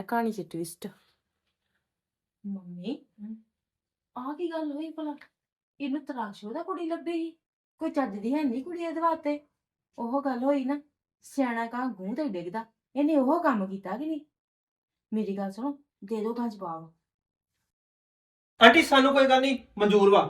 ਹੈ ਕਹਾਣੀ 'ਚ ਟਵਿਸਟ ਮੰਮੀ ਆਹ ਕੀ ਗੱਲ ਹੋਈ ਭਲਾ ਇਹਨੂੰ ਤਰਾਸ਼ ਉਹਦਾ ਕੁੜੀ ਲੱਭੀ ਕੋਈ ਚੱਜ ਦੀ ਹੈ ਨਹੀਂ ਕੁੜੀ ਇਹਦੇ ਵਾਸਤੇ ਉਹ ਗੱਲ ਹੋਈ ਨਾ ਸਿਆਣਾ ਕਾਂ ਗੂੰ ਤੇ ਡਿੱਗਦਾ ਇਹਨੇ ਉਹ ਕੰਮ ਕੀਤਾ ਕਿ ਨਹੀਂ ਮੇਰੀ ਗੱਲ ਸੁਣੋ ਦੇ ਦੋ ਕਾਂ ਜਵਾਬ ਆਂਟੀ ਸਾਨੂੰ ਕੋਈ ਗੱਲ ਨਹੀਂ ਮਨਜ਼ੂਰ ਵਾ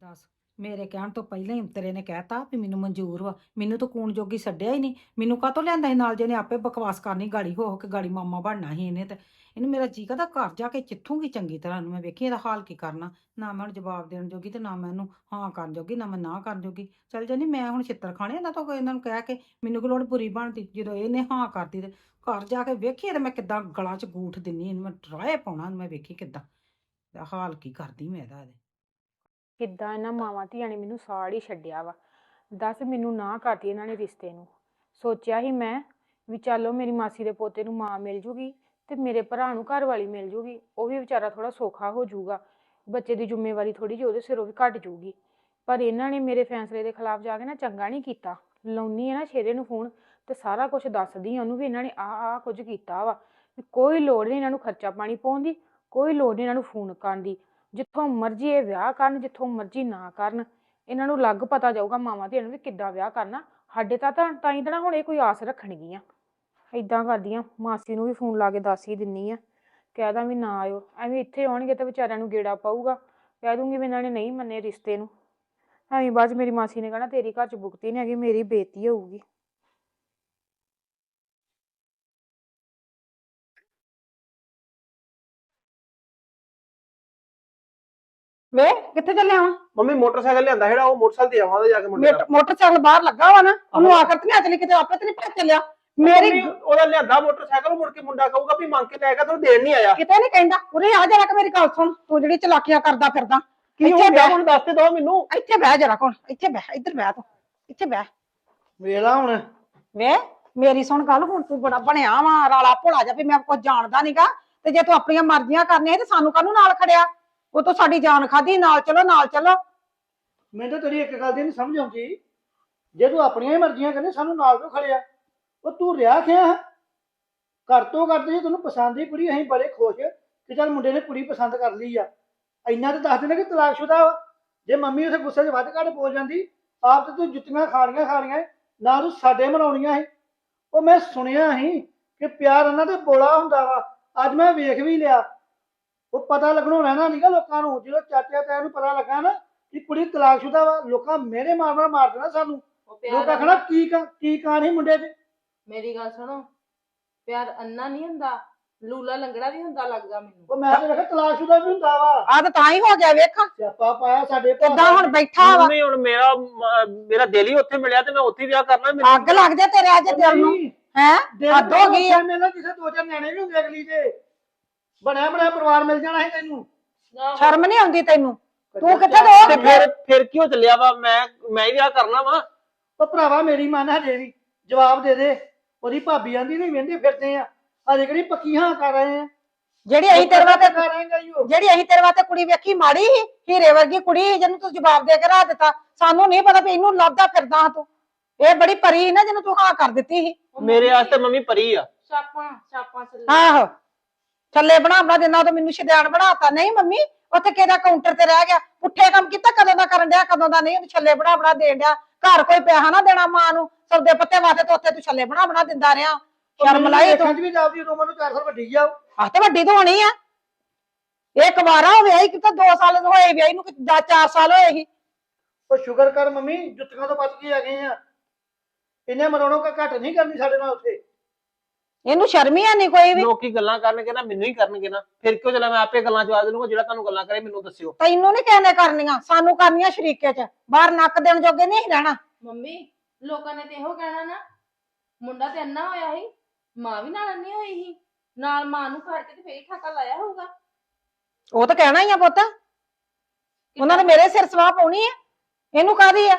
ਦੱਸ ਮੇਰੇ ਕਹਿਣ ਤੋਂ ਪਹਿਲਾਂ ਹੀ ਤੇਰੇ ਨੇ ਕਹਿਤਾ ਵੀ ਮੈਨੂੰ ਮਨਜ਼ੂਰ ਵਾ। ਮੈਨੂੰ ਤਾਂ ਕੂਣ ਜੋਗੀ ਛੱਡਿਆ ਹੀ ਨਹੀਂ। ਮੈਨੂੰ ਕਾਹਤੋਂ ਲਿਆਂਦਾ ਸੀ ਨਾਲ ਜਿਹਨੇ ਆਪੇ ਬਕਵਾਸ ਕਰਨੀ, ਗਾੜੀ ਹੋ ਕੇ ਗਾੜੀ ਮਾਮਾ ਬਣਨਾ ਸੀ ਇਹਨੇ ਤੇ। ਇਹਨੂੰ ਮੇਰਾ ਜੀ ਕਹਦਾ ਘਰ ਜਾ ਕੇ ਚਿੱਥੂਗੀ ਚੰਗੀ ਤਰ੍ਹਾਂ। ਨੂੰ ਮੈਂ ਵੇਖੀ ਇਹਦਾ ਹਾਲ ਕੀ ਕਰਨਾ। ਨਾ ਮੈਂ ਹੁਣ ਜਵਾਬ ਦੇਣ ਜੋਗੀ ਤੇ ਨਾ ਮੈਂ ਇਹਨੂੰ ਹਾਂ ਕਰਨ ਜੋਗੀ, ਨਾ ਮੈਂ ਨਾ ਕਰਨ ਜੋਗੀ। ਚੱਲ ਜਾਨੀ, ਮੈਂ ਹੁਣ ਛਿੱਤਰ ਖਾਣੇ ਇਹਨਾਂ ਤੋਂ ਇਹਨਾਂ ਨੂੰ ਕਹਿ ਕੇ ਮੈਨੂੰ ਕਿ ਲੋੜ ਬੁਰੀ ਬਣਦੀ। ਜਦੋਂ ਇਹਨੇ ਹਾਂ ਕਰਦੀ ਤੇ ਘਰ ਜਾ ਕੇ ਵੇਖੀ ਤੇ ਮੈਂ ਕਿੱਦਾਂ ਗਲਾਂ 'ਚ ਗੂਠ ਦਿੰਨੀ ਇਹਨੂੰ ਮੈਂ ਡਰਾਏ ਪਾਉਣਾ ਮੈਂ ਵੇਖੀ ਕਿੱਦਾਂ। ਹਾਲ ਕੀ ਕਰਦੀ ਮੈਂ ਇਹਦਾ ਇਹਦੇ। ਕਿੱਦਾਂ ਇਹਨਾਂ ਮਾਵਾਂ ਧੀਆਂ ਨੇ ਮੈਨੂੰ ਸਾੜ ਹੀ ਛੱਡਿਆ ਵਾ। ਦੱਸ ਮੈਨੂੰ ਨਾ ਕਰਤੀ ਇਹਨਾਂ ਨੇ ਰਿਸ਼ਤੇ ਨੂੰ। ਸੋਚਿਆ ਸੀ ਮੈਂ ਵੀ ਚਲੋ ਮੇਰੀ ਮਾਸੀ ਦੇ ਪੋਤੇ ਨੂੰ ਮਾਂ ਮਿਲ ਜੂਗੀ ਤੇ ਮੇਰੇ ਭਰਾ ਨੂੰ ਘਰ ਵਾਲੀ ਮਿਲ ਜੂਗੀ, ਉਹ ਵੀ ਵਿਚਾਰਾ ਥੋੜਾ ਸੌਖਾ ਹੋ ਜਾਊਗਾ ਬੱਚੇ ਦੀ ਜ਼ਿੰਮੇਵਾਰੀ ਥੋੜੀ ਜਿਹੀ ਉਹਦੇ ਸਿਰੋਂ ਵੀ ਘਟ ਜੂਗੀ। ਪਰ ਇਹਨਾਂ ਨੇ ਮੇਰੇ ਫੈਸਲੇ ਦੇ ਖਿਲਾਫ ਜਾ ਕੇ ਨਾ ਚੰਗਾ ਨਹੀਂ ਕੀਤਾ। ਲਾਉਣੀ ਹੈ ਨਾ ਸ਼ੇਰੇ ਨੂੰ ਫੋਨ ਤੇ ਸਾਰਾ ਕੁਝ ਦੱਸਦੀ ਆ ਉਹਨੂੰ ਵੀ ਇਹਨਾਂ ਨੇ ਆਹ ਆਹ ਕੁਝ ਕੀਤਾ ਵਾ ਕੋਈ ਲੋੜ ਨਹੀਂ ਇਹਨਾਂ ਨੂੰ ਖਰਚਾ ਪਾਣੀ ਪਾਉਣ ਦੀ, ਕੋਈ ਲੋੜ ਨਹੀਂ ਇਹਨਾਂ ਨੂੰ ਫੋਨ ਕਰਨ ਦੀ। ਜਿੱਥੋਂ ਮਰਜ਼ੀ ਇਹ ਵਿਆਹ ਕਰਨ, ਜਿੱਥੋਂ ਮਰਜ਼ੀ ਨਾ ਕਰਨ, ਇਹਨਾਂ ਨੂੰ ਲੱਗ ਪਤਾ ਜਾਊਗਾ ਮਾਵਾਂ ਧੀਆਂ ਨੂੰ ਵੀ ਕਿੱਦਾਂ ਵਿਆਹ ਕਰਨਾ। ਸਾਡੇ ਤਾਂ ਤਾਂ ਤਾਂ ਹੀ ਤਾਂ ਨਾ ਹੁਣ ਇਹ ਕੋਈ ਆਸ ਰੱਖਣਗੀਆਂ। ਏਦਾਂ ਕਰਦੀਆਂ, ਮਾਸੀ ਨੂੰ ਵੀ ਫੋਨ ਲਾ ਕੇ ਦੱਸ ਹੀ ਦਿੰਨੀ ਆ। ਕਹਿ ਦਾਂ ਵੀ ਨਾ ਆਇਓ, ਐਵੇਂ ਇੱਥੇ ਆਉਣਗੇ ਤਾਂ ਵਿਚਾਰਿਆਂ ਨੂੰ ਗੇੜਾ ਪਾਊਗਾ। ਕਹਿ ਦੂੰਗੀ ਵੀ ਇਹਨਾਂ ਨੇ ਨਹੀਂ ਮੰਨੇ ਰਿਸ਼ਤੇ ਨੂੰ। ਐਵੇਂ ਬਾਅਦ 'ਚ ਮੇਰੀ ਮਾਸੀ ਨੇ ਕਹਿਣਾ, ਤੇਰੀ ਘਰ 'ਚ ਬੁਕਤੀ ਨਹੀਂ ਹੈਗੀ, ਮੇਰੀ ਬੇਇੱਜ਼ਤੀ ਹੋਊਗੀ। ਵੇ ਕਿੱਥੇ ਚੱਲਿਆ ਵਾ ਮੰਮੀ ਮੋਟਰਸਾਈਕਲ ਲਿਆਂਦਾ ਜਿਹੜਾ ਉਹ ਮੋਟਰਸਾਈਕਲ ਤੇ ਆਵਾਂਗੇ ਜਾ ਕੇ ਮੁੰਡੇ ਦਾ ਮੋਟਰਸਾਈਕਲ ਬਾਹਰ ਲੱਗਾ ਵਾ ਨਾ ਉਹਨੂੰ ਆਖਰ ਤੇ ਨਹੀਂ ਚਲੀ ਕਿਤੇ ਆਪੇ ਤੇ ਨਹੀਂ ਭੱਜ ਚੱਲਿਆ। ਮੇਰੀ ਮੰਮੀ, ਉਹਦਾ ਲਿਆਂਦਾ ਮੋਟਰਸਾਈਕਲ ਮੁੜ ਕੇ ਮੁੰਡਾ ਕਹੂਗਾ ਵੀ ਮੰਗ ਕੇ ਲੈ ਗਿਆ ਤੈਨੂੰ ਦੇਣ ਨਹੀਂ ਆਇਆ। ਕਿਤੇ ਨਹੀਂ ਕਹਿੰਦਾ ਉਰੇ ਆ ਜਰਾ ਕਿ ਮੇਰੀ ਗੱਲ ਸੁਣ ਤੂੰ ਜਿਹੜੀ ਚਲਾਕੀਆਂ ਕਰਦਾ ਫਿਰਦਾ ਕੀ ਇੱਥੇ ਗਿਆ? ਬਹਿ। ਹੁਣ ਦੱਸ ਤੇ ਦੋ ਮੈਨੂੰ। ਇੱਥੇ ਬਹਿ ਜਰਾ ਕੋਣ ਇੱਥੇ ਬਹਿ ਇੱਧਰ ਬਹਿ ਤੂੰ ਇੱਥੇ ਬਹਿ। ਵੇਲਾ ਹੁਣ। ਵੇ ਮੇਰੀ ਸੁਣ ਗੱਲ ਹੁਣ ਤੂੰ ਬੜਾ ਬਣਿਆ ਵਾ ਰਾਲਾ ਭੋਲਾ ਜਾ ਵੀ ਮੈਂ ਕੁਝ ਜਾਣਦਾ ਨਹੀਂਗਾ ਤੇ ਜੇ ਤੂੰ ਆਪਣੀਆਂ ਮਰਜ਼ੀਆਂ ਕਰਨੀਆਂ ਸੀ ਤੇ ਸਾਨੂੰ ਕਾਹਨੂੰ ਨਾਲ ਖੜਿਆ? ਉਹ ਤੋਂ ਸਾਡੀ ਜਾਨ ਖਾਦੀ ਨਾਲ ਚਲੋ ਨਾਲ ਚਲੋ। ਮੈਨੂੰ ਤਾਂ ਤੇਰੀ ਇੱਕ ਗੱਲ ਦੀ ਨਹੀਂ ਸਮਝ ਆਉਂਦੀ। ਜੇ ਤੂੰ ਆਪਣੀਆਂ ਹੀ ਮਰਜ਼ੀਆਂ ਕਰਨੀ ਸਾਨੂੰ ਨਾਲ ਕਿਉਂ ਖੜਿਆ ਉਹ ਤੂੰ ਰਿਆ ਖਿਆ ਘਰ ਤੋਂ ਕਰਦੇ ਜੇ ਤੈਨੂੰ ਪਸੰਦ ਦੀ ਕੁੜੀ, ਅਸੀਂ ਬੜੇ ਖੁਸ਼। ਕਿ ਚੱਲ ਮੁੰਡੇ ਨੇ ਕੁੜੀ ਪਸੰਦ ਕਰ ਲਈ ਆ। ਇੰਨਾ ਤਾਂ ਦੱਸ ਦੇਣਾ ਕਿ ਤਲਾਕਸ਼ੁਦਾ ਵਾ। ਜੇ ਮੰਮੀ ਉਸੇ ਗੁੱਸੇ 'ਚ ਵੱਧ ਘੱਟ ਬੋਲ ਜਾਂਦੀ, ਆਪ ਤੇ ਤੂੰ ਜੁੱਤੀਆਂ ਖਾਣੀਆਂ ਖਾਣੀਆਂ, ਨਾ ਤੂੰ ਸਾਡੇ ਮਨਾਉਣੀਆਂ ਸੀ। ਉਹ ਮੈਂ ਸੁਣਿਆ ਸੀ ਕਿ ਪਿਆਰ ਉਹਨਾਂ ਤੇ ਬੋਲਾ ਹੁੰਦਾ ਵਾ। ਅੱਜ ਮੈਂ ਵੇਖ ਵੀ ਲਿਆ। ਉਹ ਪਤਾ ਲੱਗਣੋਂ ਰਹਿਣਾ ਨਹੀਂਗਾ ਲੋਕਾਂ ਨੂੰ ਜਦੋਂ ਚਾਚਾ ਤਾਇਆ ਨੂੰ ਪਤਾ ਲੱਗਾ ਨਾ ਕਿ ਕੁੜੀ ਤਲਾਕਸ਼ੁਦਾ ਵਾ ਲੋਕਾਂ ਮੇਰੇ ਮਾਰ ਮਾਰ ਮਾਰ ਦੇਣਾ ਸਾਨੂੰ। ਉਹ ਲੋਕਾਂ ਕਹਣਾ ਕੀ ਕਾ ਕੀ ਕਹਾਣੀ ਮੁੰਡੇ 'ਚ? ਮੇਰੀ ਗੱਲ ਸੁਣੋ ਪਿਆਰ ਅੰਨਾ ਨਹੀਂ ਹੁੰਦਾ ਲੂਲਾ ਲੰਗੜਾ ਵੀ ਹੁੰਦਾ ਲੱਗਦਾ ਮੈਨੂੰ। ਉਹ ਮੈਂ ਤੇ ਵੇਖਿਆ ਤਲਾਕਸ਼ੁਦਾ ਵੀ ਹੁੰਦਾ ਵਾ। ਆ ਤਾਂ ਤਾਂ ਹੀ ਹੋ ਗਿਆ ਵੇਖ। ਸਿਆਪਾ ਪਾਇਆ ਸਾਡੇ ਭਾਅ ਕਿੱਦਾਂ ਹੁਣ ਦਾ। ਬੈਠਾ ਵਾ? ਮੰਮੀ ਹੁਣ ਮੇਰਾ ਮ- ਮੇਰਾ ਦਿਲ ਹੀ ਉੱਥੇ ਮਿਲਿਆ ਤੇ ਮੈਂ ਉੱਥੇ ਹੀ ਵਿਆਹ ਕਰਨਾ ਮੈਨੂੰ। ਅੱਗ ਲੱਗ ਜਾ ਤੇਰੇ ਅੱਜ ਦਿਲ ਨੂੰ ਹੈ? ਦਿਲ ਹੱਦ ਹੋ ਗਈ ਆ। ਮੈਨੂੰ ਕਿਸੇ ਦੋ ਚਾਰ ਨਿਆਣੇ ਵੀ ਹੁੰਦੇ ਅਗਲੀ ਦੇ। ਬਣਿਆ ਬਣਿਆ ਪਰਿਵਾਰ ਮਿਲ ਜਾਣਾ ਹੈ ਤੈਨੂੰ। ਸ਼ਰਮ ਨਹੀਂ ਆਉਂਦੀ ਤੈਨੂੰ? ਤੂੰ ਕਿੱਥੇ ਤੇ ਦੋ ਫਿਰ ਫਿਰ ਕਿਉਂ ਚੱਲਿਆ ਵਾ? ਮੈਂ ਮੈਂ ਹੀ ਵਿਆਹ ਕਰਨਾ ਵਾ। ਉਹ ਭਰਾਵਾ ਮੇਰੀ ਮਨ ਹਜੇ ਵੀ ਜਵਾਬ ਦੇ ਦੇ। ਉਹਦੀ ਭਾਬੀ ਆਂਦੀ ਨਹੀਂ ਵਹਿੰਦੇ ਫਿਰਦੇ ਆ। ਅਜੇ ਕਿਹੜੀ ਪੱਕੀ ਹਾਂ ਕਰ ਰਹੇ ਆ? ਜਿਹੜੀ ਅਸੀਂ ਤੇਰੇ ਵਾਸਤੇ ਕਰ ਰਹੇ ਗਈ ਉਹ। ਜਿਹੜੀ ਅਸੀਂ ਤੇਰੇ ਵਾਸਤੇ ਕੁੜੀ ਵੇਖੀ ਮਾੜੀ ਸੀ ਹੀਰੇ ਵਰਗੀ ਕੁੜੀ ਸੀ ਜਿਹਨੂੰ ਤੂੰ ਜਵਾਬ ਦੇ ਕੇ ਰਾਹ ਦਿੱਤਾ। ਸਾਨੂੰ ਨਹੀਂ ਪਤਾ ਵੀ ਇਹਨੂੰ ਲੱਭਦਾ ਫਿਰਦਾ ਤੂੰ। ਇਹ ਬੜੀ ਪਰੀ ਸੀ ਨਾ ਜਿਹਨੂੰ ਤੂੰ ਹਾਂ ਕਰ ਦਿੱਤੀ ਸੀ। ਮੇਰੇ ਵਾਸਤੇ ਮੰਮੀ ਪਰੀ ਆ। ਛਾਪਾਂ ਛਾਪਾਂ ਚੱਲ ਆਹੋ। ਥੱਲੇ ਬਣਾ ਬਣਾ ਦਿੰਦਾ ਤੇ ਮੈਨੂੰ ਸ਼ਿਦਿਆਣ ਬਣਾਤਾ। ਨਹੀਂ ਮੰਮੀ ਉੱਥੇ ਕਿਹਦਾ ਕਾਊਂਟਰ ਤੇ ਰਹਿ ਗਿਆ? ਪੁੱਠੇ ਕੰਮ ਕੀਤਾ ਕਦੋਂ ਦਾ ਕਰਨ ਡਿਆ ਕਦੋਂ ਦਾ ਨਹੀਂ? ਉਹਨੂੰ ਛੱਲੇ ਬਣਾ ਬਣਾ ਦੇਣ ਡਿਆ। ਘਰ ਕੋਈ ਪੈਸਾ ਨਾ ਦੇਣਾ ਮਾਂ ਨੂੰ। ਸੌਦੇ ਪੱਤੇ ਵਾਸਤੇ ਤੇ ਉੱਥੇ ਤੂੰ ਛੱਲੇ ਬਣਾ ਬਣਾ ਦਿੰਦਾ ਰਿਹਾ। ਸ਼ਰਮ ਲਾਈ ਤੂੰ? ਵੀ ਜਾਪਦੀ ਉਦੋਂ ਮੈਨੂੰ 4 ਸਾਲ ਵੱਡੀ ਆ। ਆਹ ਤੇ ਵੱਡੀ ਤਾਂ ਹੋਣੀ ਆ। ਇਹ ਕੁਵਾਰਾ ਹੋ ਵਿਆਹੀ ਕਿਤੇ 2 ਸਾਲ ਹੋਏ ਵਿਆਹੀ ਨੂੰ ਕਿ 4 ਸਾਲ ਹੋਏ ਸੀ। ਉਹ ਸ਼ੁਕਰ ਕਰ ਮੰਮੀ ਜੁੱਤੀਆਂ ਤੋਂ ਬਚ ਕੇ ਆ ਗਏ ਆ। ਇਹਨੇ ਮਰਾਉਣੋਂ ਕਾ ਘੱਟ ਨਹੀਂ ਕਰਨੀ ਸਾਡੇ ਨਾਲ ਉੱਥੇ। ਇਹਨੂੰ ਸ਼ਰਮ ਹੀ ਨਹੀਂ ਕੋਈ ਵੀ। ਲੋਕੀ ਗੱਲਾਂ ਕਰਨਗੇ ਨਾ ਮੈਨੂੰ ਹੀ ਕਰਨਗੇ ਨਾ। ਫਿਰ ਕਿਉਂ ਚੱਲਿਆ ਮੈਂ ਆਪੇ ਗੱਲਾਂ ਜਵਾਬ ਦੇ ਲੂੰਗਾ ਜਿਹੜਾ ਤੁਹਾਨੂੰ ਗੱਲਾਂ ਕਰੇ ਮੈਨੂੰ ਦੱਸਿਓ। ਤੈਨੂੰ ਨਹੀਂ ਕਹਿੰਦੇ ਕਰਨੀਆਂ ਸਾਨੂੰ ਕਰਨੀਆਂ ਸ਼ਰੀਕੇ ਚ। ਬਾਹਰ ਨੱਕ ਦੇਣ ਜੋਗੇ ਨਹੀਂ ਰਹਿਣਾ। ਮੰਮੀ ਲੋਕਾਂ ਨੇ ਤੇ ਇਹੋ ਕਹਿਣਾ ਨਾ ਮੁੰਡਾ ਤੇ ਅੰਨਾ ਹੋਇਆ ਸੀ ਮਾਂ ਵੀ ਨਾਲ ਅੰਨੀ ਹੋਈ ਸੀ। ਨਾਲ ਮਾਂ ਨੂੰ ਫੜ ਕੇ ਤੇ ਫੇਰ ਠਾਕਾ ਲਾਇਆ ਹੋਊਗਾ। ਉਹ ਤਾਂ ਕਹਿਣਾ ਹੀ ਆ ਪੁੱਤ। ਉਹਨਾਂ ਨੇ ਮੇਰੇ ਸਿਰ ਸਵਾਹ ਪਾਉਣੀ ਆ। ਇਹਨੂੰ ਕਾਦੀ ਆ?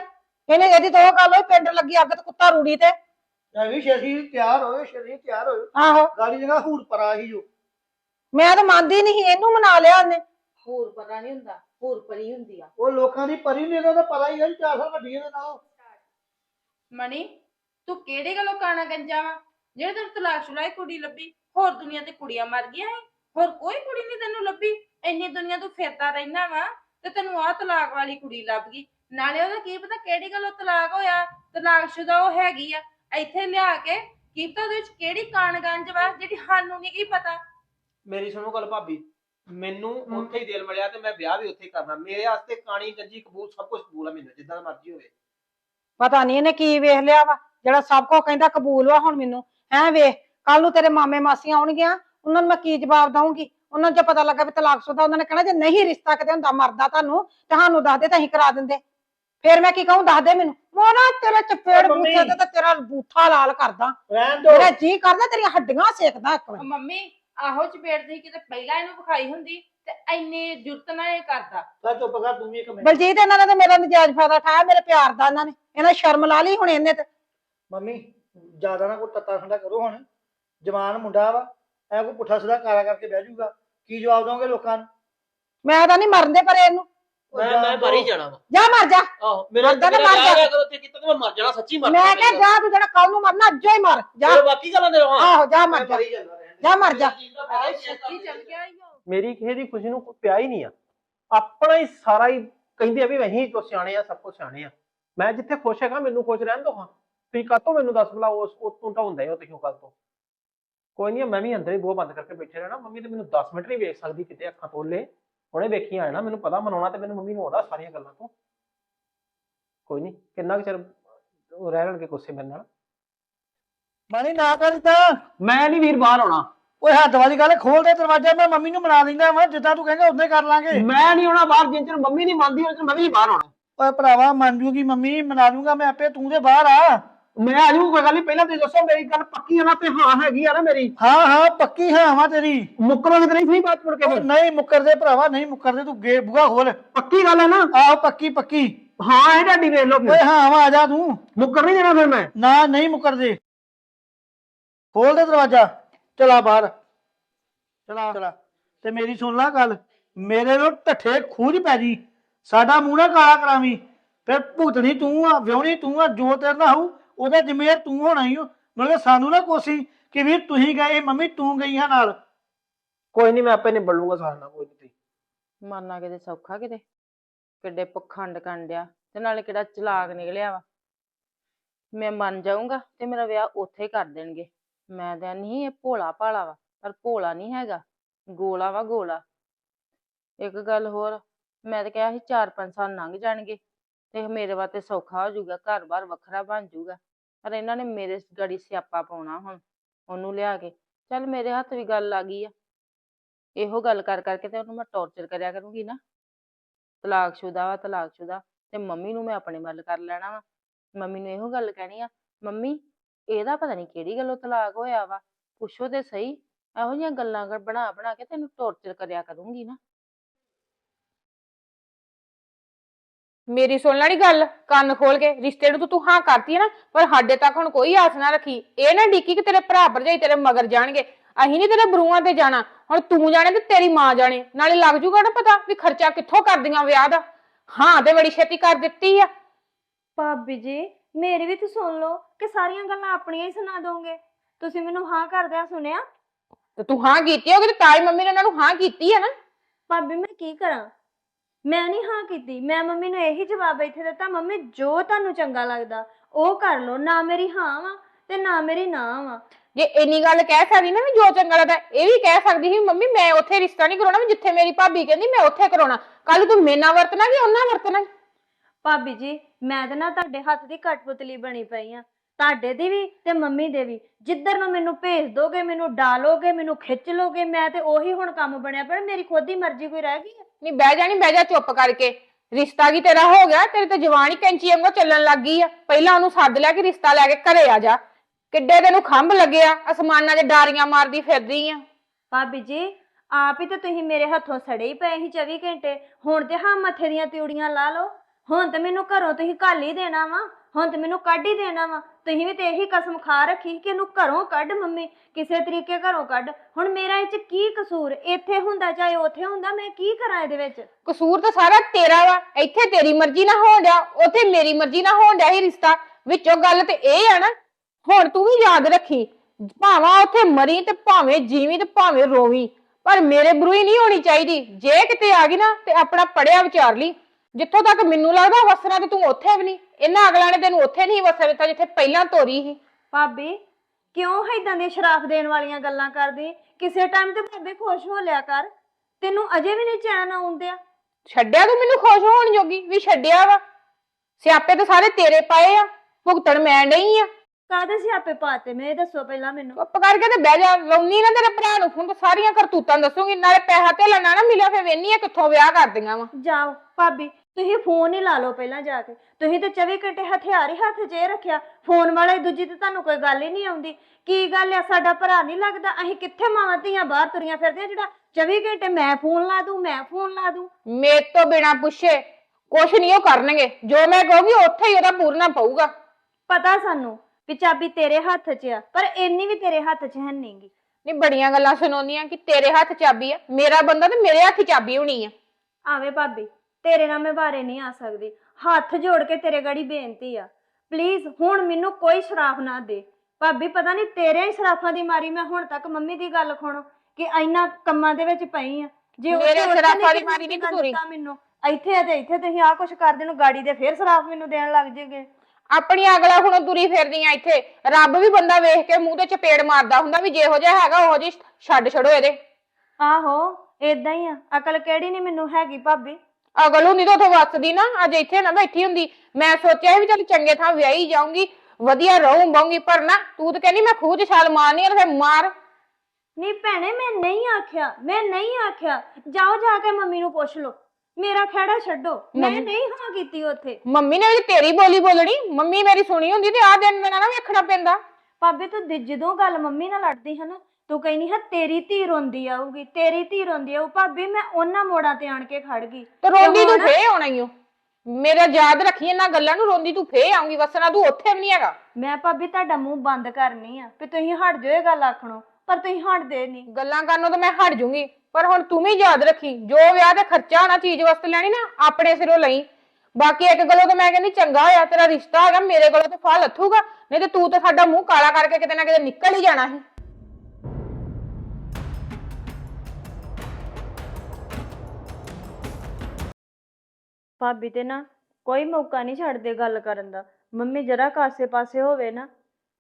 ਇਹਨੇ ਇਹਦੀ ਤਾਂ ਉਹ ਗੱਲ ਹੋਈ ਪਿੰਡ ਲੱਗੀ ਅੱਗ ਤੇ ਕੁੱਤਾ ਰੂੜੀ ਤੇ। ਐਵੇਂ ਸ਼ਰੀਰ ਤਿਆਰ ਹੋਏ ਸ਼ਰੀਰ ਤਿਆਰ ਹੋਏ ਆਹੋ। ਗਾੜੀ ਜਗ੍ਹਾ ਹੂਰ ਪਰਾ ਹੀ ਜੋ। ਮੈਂ ਤਾਂ ਮੰਨਦੀ ਨਹੀਂ ਇਹਨੂੰ ਮਨਾ ਲਿਆ ਉਹਨੇ। ਹੋਰ ਪਤਾ ਨਹੀਂ ਹੁੰਦਾ ਹੋਰ ਪਰੀ ਹੁੰਦੀ ਆ। ਉਹ ਲੋਕਾਂ ਦੀ ਪਰੀ ਨੇ ਇਹਦਾ ਤਾਂ ਪਤਾ ਹੀ ਹੈ 4 ਸਾਲ ਵੱਡੀ ਇਹਦੇ ਨਾਲ। ਮਣੀ ਤੂੰ ਕਿਹੜੇ ਗੱਲੋਂ ਕਾਣਾ ਗੰਜਾ ਵਾ? ਜਿਹੜੇ ਤੈਨੂੰ ਤਲਾਕਸ਼ੁਦਾ ਹੀ ਕੁੜੀ ਲੱਭੀ ਹੋਰ ਦੁਨੀਆ ਤੇ ਕੁੜੀਆਂ ਮਰ ਗਈਆਂ ਸੀ ਹੋਰ ਕੋਈ ਕੁੜੀ ਨਹੀਂ ਤੈਨੂੰ ਲੱਭੀ ਇੰਨੀ ਦੁਨੀਆ ਤੂੰ ਫਿਰਦਾ ਰਹਿਣਾ ਵਾ ਤੇ ਤੈਨੂੰ ਆਹ ਤਲਾਕ ਵਾਲੀ ਕੁੜੀ ਲੱਭ ਗਈ। ਨਾਲੇ ਉਹਦਾ ਕੀ ਪਤਾ ਕਿਹੜੀ ਗੱਲੋਂ ਤਲਾਕ ਹੋਇਆ ਤਲਾਕਸ਼ੁਦਾ ਉਹ ਹੈਗੀ ਆ। ਇੱਥੇ ਲਿਆ ਕੇ ਕੀ ਪਤਾ ਉਹਦੇ ਵਿੱਚ ਕਿਹੜੀ ਕਾਣ ਗੰਜ ਵਾ ਜਿਹੜੀ ਸਾਨੂੰ ਨਹੀਂ ਕੀ ਪਤਾ? ਮੇਰੀ ਸੁਣੋ ਗੱਲ ਭਾਬੀ ਮੈਨੂੰ ਉੱਥੇ ਹੀ ਦਿਲ ਮਿਲਿਆ ਤੇ ਮੈਂ ਵਿਆਹ ਵੀ ਉੱਥੇ ਹੀ ਕਰਨਾ। ਮੇਰੇ ਵਾਸਤੇ ਕਾਣੀ ਗੰਜੀ ਕਬੂਲ ਸਭ ਕੁਝ ਕਬੂਲ ਆ ਮੈਨੂੰ ਜਿੱਦਾਂ ਦਾ ਮਰਜ਼ੀ ਹੋਵੇ। ਪਤਾ ਨਹੀਂ ਇਹਨੇ ਕੀ ਵੇਖ ਲਿਆ ਵਾ ਜਿਹੜਾ ਸਭ ਕੋ ਕਹਿੰਦਾ ਕਬੂਲ ਵਾ ਹੁਣ ਮੈਨੂੰ। ਹੈਂ ਵੇਖ ਕੱਲ ਨੂੰ ਤੇਰੇ ਮਾਮੇ ਮਾਸੀਆਂ ਆਉਣਗੀਆਂ ਉਹਨਾਂ ਨੂੰ ਮੈਂ ਕੀ ਜਵਾਬ ਦਵਾਂਗੀ ਉਹਨਾਂ ਨੂੰ ਜੇ ਪਤਾ ਲੱਗਾ ਵੀ ਤਲਾਕਸ਼ੁਦਾ ਉਹਨਾਂ ਨੇ ਕਹਿਣਾ ਜੇ ਨਹੀਂ ਰਿਸ਼ਤਾ ਕਿਤੇ ਹੁੰਦਾ ਮਰਦਾ ਤੁਹਾਨੂੰ ਤੇ ਸਾਨੂੰ ਦੱਸ ਦੇ ਤਾਂ ਅਸੀਂ ਕਰਾ ਦਿੰਦੇ। ਫਿਰ ਮੈਂ ਕੀ ਕਹੂੰ ਦੱਸ ਦੇ ਮੈਨੂੰ। ਮੈਂ ਨਾ ਤੇਰੇ ਚਪੇੜ ਉਹ ਮੰਮੀ। ਬੂਥੇ ਤੇ ਤਾਂ ਤੇਰਾ ਬੂਥਾ ਲਾਲ ਕਰਦਾ। ਰਹਿਣ ਦੋ। ਮੇਰਾ ਜੀ ਕਰਦਾ ਤੇਰੀਆਂ ਹੱਡੀਆਂ ਸੇਕਦਾ ਇੱਕ ਵਾਰ। ਮੰਮੀ ਆਹੋ ਚਪੇੜ ਦੀ ਕਿਤੇ ਪਹਿਲਾਂ ਇਹਨੂੰ ਵਿਖਾਈ ਹੁੰਦੀ ਤੇ ਇੰਨੀ ਜੁਰਤ ਨਾ ਇਹ ਕਰਦਾ। ਤਾਂ ਚੁੱਪ ਕਰ ਤੂੰ ਵੀ ਇੱਕ ਮਿੰਟ। ਬਲਜੀਤ ਇਹਨਾਂ ਨੇ ਤਾਂ ਮੇਰਾ ਨਜਾਇਜ਼ ਫਾਇਦਾ ਉਠਾਇਆ ਮੇਰੇ ਪਿਆਰ ਦਾ ਇਹਨਾਂ ਨੇ। ਇਹਨਾਂ ਸ਼ਰਮ ਲਾ ਲਈ ਹੁਣ ਇਹਨੇ ਤੇ। ਮੰਮੀ ਜ਼ਿਆਦਾ ਨਾ ਕੋਈ ਤੱਤਾ ਠੰਡਾ ਕਰੋ ਹੁਣ। ਜਵਾਨ ਮੁੰਡਾ ਵਾ ਐ ਕੋਈ ਪੁੱਠਾ ਸਿੱਧਾ ਕਾਰਾ ਕਰਕੇ ਬਹਿ ਜਾਊਗਾ। ਕੀ ਜਵਾਬ ਦੋਗੇ ਲੋਕਾਂ ਨੂੰ? ਮੈਂ ਤਾਂ ਨਹੀਂ ਮਰਨ ਦੇ ਪਰ ਇਹਨੂੰ। ਉਹ ਮੈਂ ਮੈਂ। ਮਰ ਹੀ ਜਾਣਾ ਵਾ। ਜਾ ਮਰ ਜਾ। ਆਹੋ ਮੇਰਾ ਮਰਦਾ ਤਾਂ ਮੇਰਾ ਮਰ ਜਾ। ਵਿਆਹ ਕਰੋ ਤੇ ਕਿਤੇ ਮੈਂ ਮਰ ਜਾਣਾ ਸੱਚੀ ਮਰ ਮੈਂ ਜਾਣਾ ਕਿਹਾ ਜਾ ਤੂੰ ਜਿਹੜਾ ਕੱਲ ਨੂੰ ਮਰਨਾ ਅੱਜੋ ਹੀ ਮਰ। ਜਾ। ਚਲੋ ਬਾਕੀ ਗੱਲਾਂ ਦੇ ਹਾਂ ਆਹੋ ਜਾ ਮਰ ਜਾ। ਮਰ ਹੀ ਜਾਣਾ ਰਹਿਣ ਦੇ। ਜਾ ਮਰ ਜਾ। ਆਹ ਸੱਚੀ ਚੱਲ ਗਿਆ ਈ ਓ। ਮੇਰੀ ਕਿਸੇ ਦੀ ਖੁਸ਼ੀ ਨੂੰ ਕੋਈ ਪਿਆ ਹੀ ਨਹੀਂ ਆ। ਆਪਣਾ ਹੀ ਸਾਰਾ ਹੀ ਕਹਿੰਦੇ ਆ ਵੀ ਅਸੀਂ ਜੋ ਸਿਆਣੇ ਆ ਸਭ ਕੁਝ ਸਿਆਣੇ ਆ। ਮੈਂ ਜਿੱਥੇ ਖੁਸ਼ ਹੈਗਾ ਮੈਨੂੰ ਖੁਸ਼ ਰਹਿਣ ਦੋ ਹਾਂ। ਤੁਸੀਂ ਕਾਤੋਂ ਮੈਨੂੰ ਦੱਸ ਭਲਾ ਉਸ ਉਤੋਂ ਢਾਉਂਦੇ ਹੋ ਤੁਸੀਂ ਕੱਲ ਤੋਂ। ਕੋਈ ਨਹੀਂ ਮੈਂ ਵੀ ਅੰਦਰ ਹੀ ਬੂਹਾ ਬੰਦ ਕਰਕੇ ਬੈਠੇ ਰਹਿਣਾ। ਮੰਮੀ ਤੇ ਮੈਨੂੰ 10 ਮਿੰਟ ਨਹੀਂ ਵੇਖ ਸਕਦੀ ਕਿਤੇ ਅੱਖਾਂ ਤੋਲੇ। ਹੁਣੇ ਵੇਖੀ ਆ ਜਾਣਾ ਮੈਨੂੰ ਪਤਾ ਮਨਾਉਣਾ ਤੇ ਮੈਨੂੰ ਮੰਮੀ ਨੂੰ ਆਉਂਦਾ ਸਾਰੀਆਂ ਗੱਲਾਂ ਤੋਂ। ਕੋਈ ਨਹੀਂ ਕਿੰਨਾ ਕੁ ਚਿਰ ਉਹ ਰਹਿ ਲੈਣਗੇ ਗੁੱਸੇ ਮੇਰੇ ਨਾਲ। ਮਾਨੀ ਨਾ ਕਰ ਦਿੱਤਾ। ਮੈਂ ਨਹੀਂ ਵੀਰ ਬਾਹਰ ਆਉਣਾ। ਓਏ ਹੱਥ ਵਾਲੀ ਗੱਲ ਖੋਲ ਦੇ ਦਰਵਾਜ਼ਾ ਮੈਂ ਮੰਮੀ ਨੂੰ ਮਨਾ ਦਿੰਦਾ ਵਾ ਜਿੱਦਾਂ ਤੂੰ ਕਹਿੰਦਾ ਉਦਾਂ ਹੀ ਕਰ ਲਾਂਗੇ। ਮੈਂ ਨਹੀਂ ਆਉਣਾ ਬਾਹਰ ਜਿੰਨ ਚਿਰ ਮੰਮੀ ਨਹੀਂ ਮੰਨਦੀ ਉਹ ਚਿਰ ਮੈਂ ਵੀ ਨੀ ਬਾਹਰ ਆਉਣਾ। ਓਏ ਭਰਾਵਾ ਮੰਨ ਜੂਗੀ ਮੰਮੀ ਮਨਾ ਲੂੰਗਾ ਮੈਂ ਆਪੇ ਤੂੰ ਤੇ ਬਾਹਰ ਆ। ਮੈਂ ਆ ਜਾਊਂ ਕੋਈ ਗੱਲ ਨਹੀਂ ਪਹਿਲਾਂ ਤੁਸੀਂ ਦੱਸੋ ਮੇਰੀ ਗੱਲ ਪੱਕੀ ਆ ਨਾ ਤੇ ਹਾਂ ਹੈਗੀ ਆ ਨਾ ਮੇਰੀ ਹਾਂ ਹਾਂ ਪੱਕੀ ਹਾਂ ਵਾ ਤੇਰੀ ਮੁੱਕਰੋਗੇ ਤੇ ਨਹੀਂ ਸਹੀ ਬਾਤ ਮੁੜ ਕੇ ਓਏ ਫਿਰ ਨਹੀਂ ਮੁੱਕਰਦੇ ਭਰਾਵਾ ਨਹੀਂ ਮੁੱਕਰਦੇ ਤੂੰ ਗੇ ਬੁਗਾ ਖੋਲ ਪੱਕੀ ਗੱਲ ਹੈ ਨਾ ਆਹੋ ਪੱਕੀ ਪੱਕੀ ਹਾਂ ਇਹ ਤੁਹਾਡੀ ਵੇਖ ਲਓ ਓਏ ਫਿਰ ਹਾਂ ਵਾ ਆ ਜਾ ਤੂੰ ਮੁੱਕਰ ਨਹੀਂ ਦੇਣਾ ਫਿਰ ਮੈਂ ਨਾ ਨਹੀਂ ਮੁੱਕਰਦੇ ਖੋਲ ਦੇ ਦਰਵਾਜ਼ਾ ਚਲਾ ਬਾਹਰ ਚਲਾ ਚਲਾ ਤੇ ਮੇਰੀ ਸੁਣ ਲੈ ਗੱਲ ਮੇਰੇ ਨੂੰ ਢੱਠੇ ਖੂਜ ਪੈ ਜੀ ਸਾਡਾ ਮੂੰਹ ਨਾ ਕਾਲਾ ਕਰਾਵੀਂ ਫਿਰ ਭੁਗਤਣੀ ਤੂੰ ਆ ਵਿਆਹਣੀ ਤੂੰ ਆ ਜੋ ਤੇਰੇ ਨਾਲ ਹੋਊ ਉਹਦਾ ਜ਼ਿੰਮੇਵਾਰ ਤੂੰ ਹੋਣਾ ਹੀ ਮਤਲਬ ਸਾਨੂੰ ਨਾ ਕੋਸੀ ਕਿ ਵੀ ਤੁਸੀਂ ਗਏ ਮੰਮੀ ਤੂੰ ਗਈ ਹਾਂ ਨਾਲ। ਕੋਈ ਨਹੀਂ ਮੈਂ ਆਪੇ ਨਿਬੜ ਲੂੰਗਾ ਸਾਰਾ ਨਾਲ ਕੋਈ ਨਹੀਂ ਮਰਨਾ ਕਿਤੇ ਸੌਖਾ ਕਿਤੇ। ਕਿੱਡੇ ਪਖੰਡ ਕੰਡਿਆ ਤੇ ਨਾਲੇ ਕਿਹੜਾ ਚਲਾਕ ਨਿਕਲਿਆ ਵਾ। ਮੈਂ ਮੰਨ ਜਾਊਂਗਾ ਤੇ ਮੇਰਾ ਵਿਆਹ ਉੱਥੇ ਹੀ ਕਰ ਦੇਣਗੇ। ਮੈਂ ਤਾਂ ਨਹੀਂ ਇਹ ਭੋਲਾ ਭਾਲਾ ਵਾ ਪਰ ਭੋਲਾ ਨਹੀਂ ਹੈਗਾ। ਗੋਲਾ ਵਾ ਗੋਲਾ। ਇੱਕ ਗੱਲ ਹੋਰ ਮੈਂ ਤਾਂ ਕਿਹਾ ਸੀ ਚਾਰ ਪੰਜ ਸਾਲ ਲੰਘ ਜਾਣਗੇ ਤੇ ਮੇਰੇ ਵਾਸਤੇ ਸੌਖਾ ਹੋ ਜਾਊਗਾ ਘਰ-ਬਾਰ ਵੱਖਰਾ ਬਣ ਜਾਊਗਾ। ਪਰ ਇਹਨਾਂ ਨੇ ਮੇਰੇ ਗਾੜੀ ਸਿਆਪਾ ਪਾਉਣਾ ਹੁਣ, ਉਹਨੂੰ ਲਿਆ ਕੇ। ਚੱਲ ਮੇਰੇ ਹੱਥ ਵੀ ਗੱਲ ਆ ਗਈ ਆ। ਇਹੋ ਗੱਲ ਕਰ, ਕਰਕੇ ਤੇ ਉਹਨੂੰ ਮੈਂ ਟੌਰਚਰ ਕਰਿਆ ਕਰੂੰਗੀ ਨਾ। ਤਲਾਕਸ਼ੁਦਾ ਵਾ, ਤਲਾਕਸ਼ੁਦਾ। ਤੇ ਮੰਮੀ ਨੂੰ ਮੈਂ ਆਪਣੇ ਵੱਲ ਕਰ ਲੈਣਾ ਵਾ। ਮੰਮੀ ਨੂੰ ਇਹੋ ਗੱਲ ਕਹਿਣੀ ਆ, ਮੰਮੀ, ਇਹਦਾ ਪਤਾ ਨਹੀਂ ਕਿਹੜੀ ਗੱਲੋਂ ਤਲਾਕ ਹੋਇਆ ਵਾ। ਪੁੱਛੋ ਤੇ ਸਹੀ। ਇਹੋ ਜਿਹੀਆਂ ਗੱਲਾਂ ਕਰ ਬਣਾ ਬਣਾ ਕੇ ਤੈਨੂੰ ਟੌਰਚਰ ਕਰਿਆ ਕਰੂੰਗੀ ਨਾ। ਮੇਰੀ ਸੁਣ ਲੈਣੀ ਗੱਲ ਕੰਨ ਖੋਲ ਕੇ ਰਿਸ਼ਤੇ ਨੂੰ ਤਾਂ ਤੂੰ ਹਾਂ ਕਰਤੀ ਹੈ ਨਾ ਪਰ ਸਾਡੇ ਤੱਕ ਹੁਣ ਕੋਈ ਆਸ ਨਾ ਰੱਖੀ। ਇਹ ਨਾ ਡਿੱਕੀ ਕਿ ਤੇਰੇ ਭਰਾ ਭਰਜਾਈ ਤੇਰੇ ਮਗਰ ਜਾਣਗੇ। ਅਸੀਂ ਨਹੀਂ ਤੇਰੇ ਬਰੂਆਂ ਤੇ ਜਾਣਾ। ਹੁਣ ਤੂੰ ਜਾਣੇ ਤੇ ਤੇਰੀ ਮਾਂ ਜਾਣੇ। ਨਾਲੇ ਲੱਗ ਜੂਗਾ ਨਾ ਪਤਾ ਵੀ ਖਰਚਾ ਕਿੱਥੋਂ ਕਰਦੀਆਂ ਵਿਆਹ ਦਾ। ਹਾਂ ਤੇ ਬੜੀ ਛੇਤੀ ਕਰ ਦਿੱਤੀ ਆ। ਭਾਬੀ ਜੀ ਮੇਰੀ ਵੀ ਤਾਂ ਸੁਣ ਲਓ ਕਿ ਸਾਰੀਆਂ ਗੱਲਾਂ ਆਪਣੀਆਂ ਹੀ ਸੁਣਾ ਦੋਗੇ। ਤੁਸੀਂ ਮੈਨੂੰ ਹਾਂ ਕਰਦਿਆਂ ਸੁਣਿਆ? ਤੇ ਤੂੰ ਹਾਂ ਕੀਤੀ ਹੋਗੀ ਤੇ ਤਾਂ ਹੀ ਮੰਮੀ ਨੇ ਉਹਨਾਂ ਨੂੰ ਹਾਂ ਕੀਤੀ ਹੈ ਨਾ। ਭਾਬੀ ਮੈਂ ਕੀ ਕਰਾਂ? ਮੈਂ ਨਹੀਂ ਹਾਂ ਕੀਤੀ। ਮੈਂ ਮੰਮੀ ਨੂੰ ਇਹੀ ਜਵਾਬ ਇੱਥੇ ਦਿੱਤਾ ਮੰਮੀ ਜੋ ਤੁਹਾਨੂੰ ਚੰਗਾ ਲੱਗਦਾ ਉਹ ਕਰ ਲਓ। ਨਾ ਮੇਰੀ ਹਾਂ ਵਾ ਤੇ ਨਾ ਮੇਰੀ ਨਾ ਵਾ। ਜੇ ਇੰਨੀ ਗੱਲ ਕਹਿ ਸਕਦੀ ਨਾ ਵੀ ਜੋ ਚੰਗਾ ਲੱਗਦਾ ਇਹ ਵੀ ਕਹਿ ਸਕਦੀ ਸੀ ਮੰਮੀ ਮੈਂ ਉੱਥੇ ਰਿਸ਼ਤਾ ਨਹੀਂ ਕਰਾਉਣਾ ਵੀ ਜਿੱਥੇ ਮੇਰੀ ਭਾਬੀ ਕਹਿੰਦੀ ਮੈਂ ਉੱਥੇ ਕਰਾਉਣਾ। ਕੱਲ ਤੂੰ ਮੇਰੇ ਨਾਲ ਵਰਤਣਾ ਕਿ ਉਹਨਾਂ ਵਰਤਣਾ? ਭਾਬੀ ਜੀ ਮੈਂ ਤਾਂ ਨਾ ਤੁਹਾਡੇ ਹੱਥ ਦੀ ਕਠਪੁਤਲੀ ਬਣੀ ਪਈ ਆ। ਤੁਹਾਡੇ ਦੀ ਵੀ ਤੇ ਮੰਮੀ ਦੇ ਵੀ। ਜਿੱਧਰ ਨੂੰ ਮੈਨੂੰ ਭੇਜ ਦੋਗੇ ਮੈਨੂੰ ਡਾਲੋਗੇ ਮੈਨੂੰ ਖਿੱਚ ਲੋਗੇ ਮੈਂ ਤੇ ਉਹੀ ਹੁਣ ਕੰਮ ਬਣਿਆ ਪਰ ਮੇਰੀ ਖੁਦ ਦੀ ਮਰਜ਼ੀ ਕੋਈ ਰਹਿ ਗਈ ਆ? ਨਹੀਂ ਬਹਿ ਜਾ ਨਹੀਂ ਬਹਿ ਜਾ ਚੁੱਪ ਕਰਕੇ। ਰਿਸ਼ਤਾ ਕੀ ਤੇਰਾ ਹੋ ਗਿਆ, ਤੇਰੀ ਤੇ ਜਵਾਨ ਹੀ ਕੈਂਚੀ ਵਾਂਗੂ ਚੱਲਣ ਲੱਗ ਗਈ ਆ। ਪਹਿਲਾਂ ਉਹਨੂੰ ਸੱਦ ਲੈ ਕੇ ਰਿਸ਼ਤਾ ਲੈ ਕੇ ਘਰੇ ਆ ਜਾ। ਕਿੱਡੇ ਤੈਨੂੰ ਖੰਭ ਲੱਗਿਆ ਅਸਮਾਨਾਂ 'ਚ ਡਾਰੀਆਂ ਮਾਰਦੀ ਫਿਰਦੀ ਆ। ਭਾਬੀ ਜੀ, ਆਪ ਹੀ ਤਾਂ ਤੁਸੀਂ ਮੇਰੇ ਹੱਥੋਂ ਸੜੇ ਹੀ ਪਏ ਸੀ 24 ਘੰਟੇ। ਹੁਣ ਤੇ ਹਾਂ ਮੱਥੇ ਦੀਆਂ ਤਿਉੜੀਆਂ ਲਾ ਲਓ। ਹੁਣ ਤੇ ਮੈਨੂੰ ਘਰੋਂ ਤੁਸੀਂ ਘੱਲ ਹੀ ਦੇਣਾ ਵਾ। ਹੁਣ ਤੇ ਮੈਨੂੰ ਕੱਢ ਹੀ ਦੇਣਾ ਵਾ। ਤੁਸੀਂ ਵੀ ਤੇ ਇਹੀ ਕਸਮ ਖਾ ਰੱਖੀ ਕਿ ਇਹਨੂੰ ਘਰੋਂ ਕੱਢ ਮੰਮੀ, ਕਿਸੇ ਤਰੀਕੇ ਘਰੋਂ ਕੱਢ। ਹੁਣ ਮੇਰਾ ਇਹ ਚ ਕੀ ਕਸੂਰ? ਇੱਥੇ ਹੁੰਦਾ ਚਾਹੇ ਉੱਥੇ ਹੁੰਦਾ, ਮੈਂ ਕੀ ਕਰਾਂ ਇਹਦੇ ਵਿੱਚ? ਕਸੂਰ ਤਾਂ ਸਾਰਾ ਤੇਰਾ ਵਾ। ਇੱਥੇ ਤੇਰੀ ਮਰਜ਼ੀ ਨਾਲ ਹੋਣ ਡਿਆ, ਉੱਥੇ ਮੇਰੀ ਮਰਜ਼ੀ ਨਾਲ ਹੋਣ ਡਿਆ ਹੀ ਰਿਸ਼ਤਾ। ਵਿੱਚੋਂ ਗੱਲ ਤੇ ਇਹ ਆ ਨਾ, ਹੁਣ ਤੂੰ ਵੀ ਯਾਦ ਰੱਖੀ, ਭਾਵੇਂ ਉੱਥੇ ਮਰੀ ਤੇ ਭਾਵੇਂ ਜੀਵੀ ਤੇ ਭਾਵੇਂ ਰੋਵੀ, ਪਰ ਮੇਰੇ ਬਰੂਈ ਨਹੀਂ ਹੋਣੀ ਚਾਹੀਦੀ। ਜੇ ਕਿਤੇ ਆ ਗਈ ਨਾ, ਤੇ ਆਪਣਾ ਪੜਿਆ ਵਿਚਾਰ ਲਈ। ਜਿੱਥੋਂ ਤੱਕ ਮੈਨੂੰ ਲੱਗਦਾ ਵਸਣਾ ਤੇ ਤੂੰ ਉੱਥੇ ਵੀ ਨਹੀਂ। ਇਹਨਾਂ ਅਗਲਾ ਨੇ ਤੈਨੂੰ ਉੱਥੇ ਨਹੀਂ ਵਸਣ ਦਿੱਤਾ ਜਿੱਥੇ ਪਹਿਲਾਂ ਤੋਰੀ ਸੀ। ਭਾਬੀ ਕਿਉਂ ਏਦਾਂ ਦੀਆਂ ਸ਼ਰਾਫ ਦੇਣ ਵਾਲੀਆਂ ਗੱਲਾਂ ਕਰਦੀ? ਕਿਸੇ ਟਾਈਮ ਤੇ ਭਾਬੀ ਖੁਸ਼ ਹੋ ਲਿਆ ਕਰ। ਤੈਨੂੰ ਅਜੇ ਵੀ ਨਹੀਂ ਚੈਨ ਆਉਂਦਿਆ ਛੱਡਿਆ ਤੂੰ ਮੈਨੂੰ ਖੁਸ਼ ਹੋਣ ਜੋਗੀ? ਵੀ ਛੱਡਿਆ ਵਾ? ਸਿਆਪੇ ਤਾਂ ਸਾਰੇ ਤੇਰੇ ਪਾਏ ਆ। ਭੁਗਤਣ ਮੈਂ ਨਹੀਂ ਆ। ਕਾਹਦੇ ਸਿਆਪੇ ਪਾਤੇ? ਮੈਂ ਇਹ ਦੱਸੋ ਪਹਿਲਾਂ ਮੈਨੂੰ। ਚੁੱਪ ਕਰਕੇ ਤੇ ਬਹਿ ਜਾ। ਲਾਉਣੀ ਨਾ ਤੇਰੇ ਭਰਾ ਨੂੰ ਫੋਨ ਤੇ ਸਾਰੀਆਂ ਕਰਤੂਤਾਂ ਦੱਸੂਗੀ। ਨਾਲੇ ਪੈਸਾ ਤੇ ਲੈਣਾ ਨਾ ਮਿਲਿਆ ਫੇ ਵੇਨੀ ਆ ਕਿੱਥੋਂ ਵਿਆਹ ਕਰਦੀਆਂ ਵਾ। ਜਾਓ ਭਾਬੀ। ਤੁਸੀਂ ਫੋਨ ਹੀ ਲਾ ਲਓ ਪਹਿਲਾਂ ਜਾ ਕੇ। ਤੁਸੀਂ ਤੇ 24 ਘੰਟੇ ਹਥਿਆਰ ਹੀ ਹੱਥ 'ਚ ਇਹ ਰੱਖਿਆ। ਫੋਨ ਵਾਲੇ ਦੂਜੀ ਤੇ ਤੁਹਾਨੂੰ ਕੋਈ ਗੱਲ ਹੀ ਨਹੀਂ ਆਉਂਦੀ। ਕੀ ਗੱਲ ਆ? ਸਾਡਾ ਭਰਾ ਨਹੀਂ ਲੱਗਦਾ। ਅਸੀਂ ਕਿੱਥੇ ਮਾਵਾਂ ਧੀਆਂ ਬਾਹਰ ਤੁਰੀਆਂ ਫਿਰਦੀਆਂ ਜਿਹੜਾ 24 ਘੰਟੇ ਮੈਂ ਫੋਨ ਲਾ ਦੂੰ ਮੈਂ ਫੋਨ ਲਾ ਦੂੰ? ਮੇਰੇ ਤੋਂ ਬਿਨਾ ਪੁੱਛੇ ਕੁਛ ਨਹੀਂ ਉਹ ਕਰਨਗੇ। ਜੋ ਮੈਂ ਕਹੂੰਗੀ ਉੱਥੇ ਹੀ ਉਹਦਾ ਪੂਰਨਾ ਪਊਗਾ। ਪਤਾ ਸਾਨੂੰ ਵੀ ਚਾਬੀ ਤੇਰੇ ਹੱਥ 'ਚ ਆ ਪਰ ਇੰਨੀ ਵੀ ਤੇਰੇ ਹੱਥ 'ਚ ਹੈ ਨਹੀਂਗੀ। ਨਹੀਂ ਬੜੀਆਂ ਗੱਲਾਂ ਸੁਣਾਉਂਦੀਆਂ ਕਿ ਤੇਰੇ ਹੱਥ ਚਾਬੀ ਆ। ਮੇਰਾ ਬੰਦਾ ਤੇ ਮੇਰੇ ਹੱਥ ਚਾਬੀ ਹੋਣੀ ਆ। ਆਵੇ ਭਾਬੀ ਤੇਰੇ ਨਾਲ ਮੈਂ ਬਾਰੇ ਨਹੀਂ ਆ ਸਕਦੀ। ਹੱਥ ਜੋੜ ਕੇ ਤੇਰੇ ਗੜੀ ਬੇਨਤੀ ਆ। ਪਲੀਜ਼ ਹੁਣ ਮੈਨੂੰ ਕੋਈ ਸ਼ਰਾਫ ਨਾ ਦੇ। ਭਾਬੀ ਪਤਾ ਨਹੀਂ ਤੇਰੇ ਹੀ ਸ਼ਰਾਫਾਂ ਦੀ ਮਾਰੀ ਮੈਂ ਹੁਣ ਤੱਕ ਮੰਮੀ ਦੀ ਗੱਲ ਖੋਣੋ ਕਿ ਇੰਨਾ ਕੰਮਾਂ ਦੇ ਵਿੱਚ ਪਈ ਆ। ਜੇ ਉੱਥੇ ਮੇਰੇ ਸ਼ਰਾਫਾਂ ਦੀ ਮਾਰੀ ਨੀ ਨੇ ਕਸੂਰੀ। ਦਿੱਤਾ ਮੈਨੂੰ। ਇੱਥੇ ਆ ਤੇ ਇੱਥੇ ਤੁਸੀਂ ਆਹ ਕੁਛ ਕਰਦੇ ਨੂੰ ਗਾੜੀ ਦੇ ਫੇਰ ਸ਼ਰਾਫ ਮੈਨੂੰ ਦੇਣ ਲੱਗ ਜੇਗੇ। ਆਪਣੀ ਅਗਲਾ ਹੁਣ ਤੁਰੀ ਫਿਰਦੀਆਂ ਇੱਥੇ। ਰੱਬ ਵੀ ਬੰਦਾ ਵੇਖ ਕੇ ਮੂੰਹ ਤੇ ਚਪੇੜ ਮਾਰਦਾ ਹੁੰਦਾ ਵੀ ਜਿਹੋ ਜਿਹਾ ਹੈਗਾ ਉਹੋ ਜਿਹੀ ਛੱਡ ਛੜੋ ਇਹਦੇ। ਆਹੋ ਏਦਾਂ ਹੀ ਆ। ਅਕਲ ਕਿਹੜੀ ਨਹੀਂ ਮੈਨੂੰ ਹੈਗੀ ਭਾਬੀ। ਅਗਲ ਹੁੰਦੀ ਤਾਂ ਉੱਥੇ ਵੱਸਦੀ ਨਾ ਅੱਜ ਇੱਥੇ ਨਾ ਬੈਠੀ ਹੁੰਦੀ। ਮੈਂ ਸੋਚਿਆ ਸੀ ਵੀ ਚੱਲ ਚੰਗੇ ਥਾਂ ਵਿਆਹੀ ਜਾਊਂਗੀ ਵਧੀਆ ਰਹੂੰ ਬਾਊਂਗੀ ਪਰ ਨਾ ਤੂੰ ਤਾਂ ਕਹਿੰਦੀ ਮੈਂ ਖੂਹ 'ਚ ਛਾਲ ਮਾਰਨੀ ਆ ਤੇ ਫਿਰ ਮਾਰ। ਨਹੀਂ ਭੈਣੇ ਮੈਂ ਨਹੀਂ ਆਖਿਆ ਮੈਂ ਨਹੀਂ ਆਖਿਆ। ਜਾਓ ਜਾ ਕੇ ਮੰਮੀ ਨੂੰ ਪੁੱਛ ਲਓ। ਮੇਰਾ ਖਹਿੜਾ ਛੱਡੋ। ਮੈਂ ਮੰਮੀ- ਨਹੀਂ ਹਾਂ ਕੀਤੀ ਉੱਥੇ। ਮੰਮੀ ਨੇ ਵੀ ਤੇਰੀ ਬੋਲੀ ਬੋਲਣੀ। ਮੰਮੀ ਮੇਰੀ ਸੁਣੀ ਹੁੰਦੀ ਤੇ ਆ ਦਿਨ ਮੇਰਾ ਨਾ ਵੇਖਣਾ ਪੈਂਦਾ। ਭਾਬੀ ਤੂੰ ਦਿ- ਜਦੋਂ ਗੱਲ ਮੰਮੀ ਨਾਲ ਲੜਦੀ ਹੈ ਨਾ ਤੂੰ ਕਹਿੰਦੀ ਹੈ ਤੇਰੀ ਧੀ ਰੋਂਦੀ ਆਊਗੀ ਤੇਰੀ ਧੀ ਰੋਂਦੀ ਆਊ ਭਾਬੀ ਮੈਂ ਉਹਨਾਂ ਮੋੜਾਂ ਤੇ ਆਣ ਕੇ ਖੜ ਗਈ। ਤੇ ਰੋਂਦੀ ਤੂੰ ਹੁਣ? ਫੇ ਆਉਣਾ ਈ ਓ। ਮੇਰਾ ਯਾਦ ਰੱਖੀ ਇਹਨਾਂ ਗੱਲਾਂ ਨੂੰ ਰੋਂਦੀ ਤੂੰ ਫੇ ਆਉਂਗੀ ਵਸਣਾ ਤੂੰ ਉੱਥੇ ਵੀ ਨਹੀਂ ਹੈਗਾ। ਮੈਂ ਭਾਬੀ ਤੁਹਾਡਾ ਮੂੰਹ ਬੰਦ ਕਰਨੀ ਆ ਵੀ ਤੁਸੀਂ ਹਟ ਜਾਓ ਇਹ ਗੱਲ ਆਖਣੋ ਪਰ ਤੁਸੀਂ ਹਟਦੇ ਨਹੀਂ ਗੱਲਾਂ ਕਰਨੋਂ ਤਾਂ ਮੈਂ ਹਟ ਜੂੰਗੀ ਪਰ ਹੁਣ ਤੂੰ ਵੀ ਯਾਦ ਰੱਖੀ ਜੋ ਵਿਆਹ ਤੇ ਖਰਚਾ ਹੋਣਾ ਚੀਜ਼ ਵਾਸਤੇ ਲੈਣੀ ਨਾ ਆਪਣੇ ਸਿਰੋਂ ਲਈ। ਬਾਕੀ ਇੱਕ ਗੱਲੋਂ ਤਾਂ ਮੈਂ ਕਹਿੰਦੀ ਚੰਗਾ ਹੋਇਆ ਤੇਰਾ ਰਿਸ਼ਤਾ ਹੈਗਾ ਮੇਰੇ ਕੋਲੋਂ ਤਾਂ ਫਲ ਲੱਥੂਗਾ ਨਹੀਂ ਤੇ ਤੂੰ ਤਾਂ ਸਾਡਾ ਮੂੰਹ ਕਾਲਾ ਕਰਕੇ ਕਿਤੇ ਨਾ ਕਿਤੇ ਨਿਕਲ ਹੀ ਜਾਣਾ ਸੀ। ਭਾਬੀ ਤੇ ਨਾ ਕੋਈ ਮੌਕਾ ਨਹੀਂ ਛੱਡਦੇ ਗੱਲ ਕਰਨ ਦਾ। ਮੰਮੀ ਜਰਾ ਕਾਸੇ ਪਾਸੇ ਹੋਵੇ ਨਾ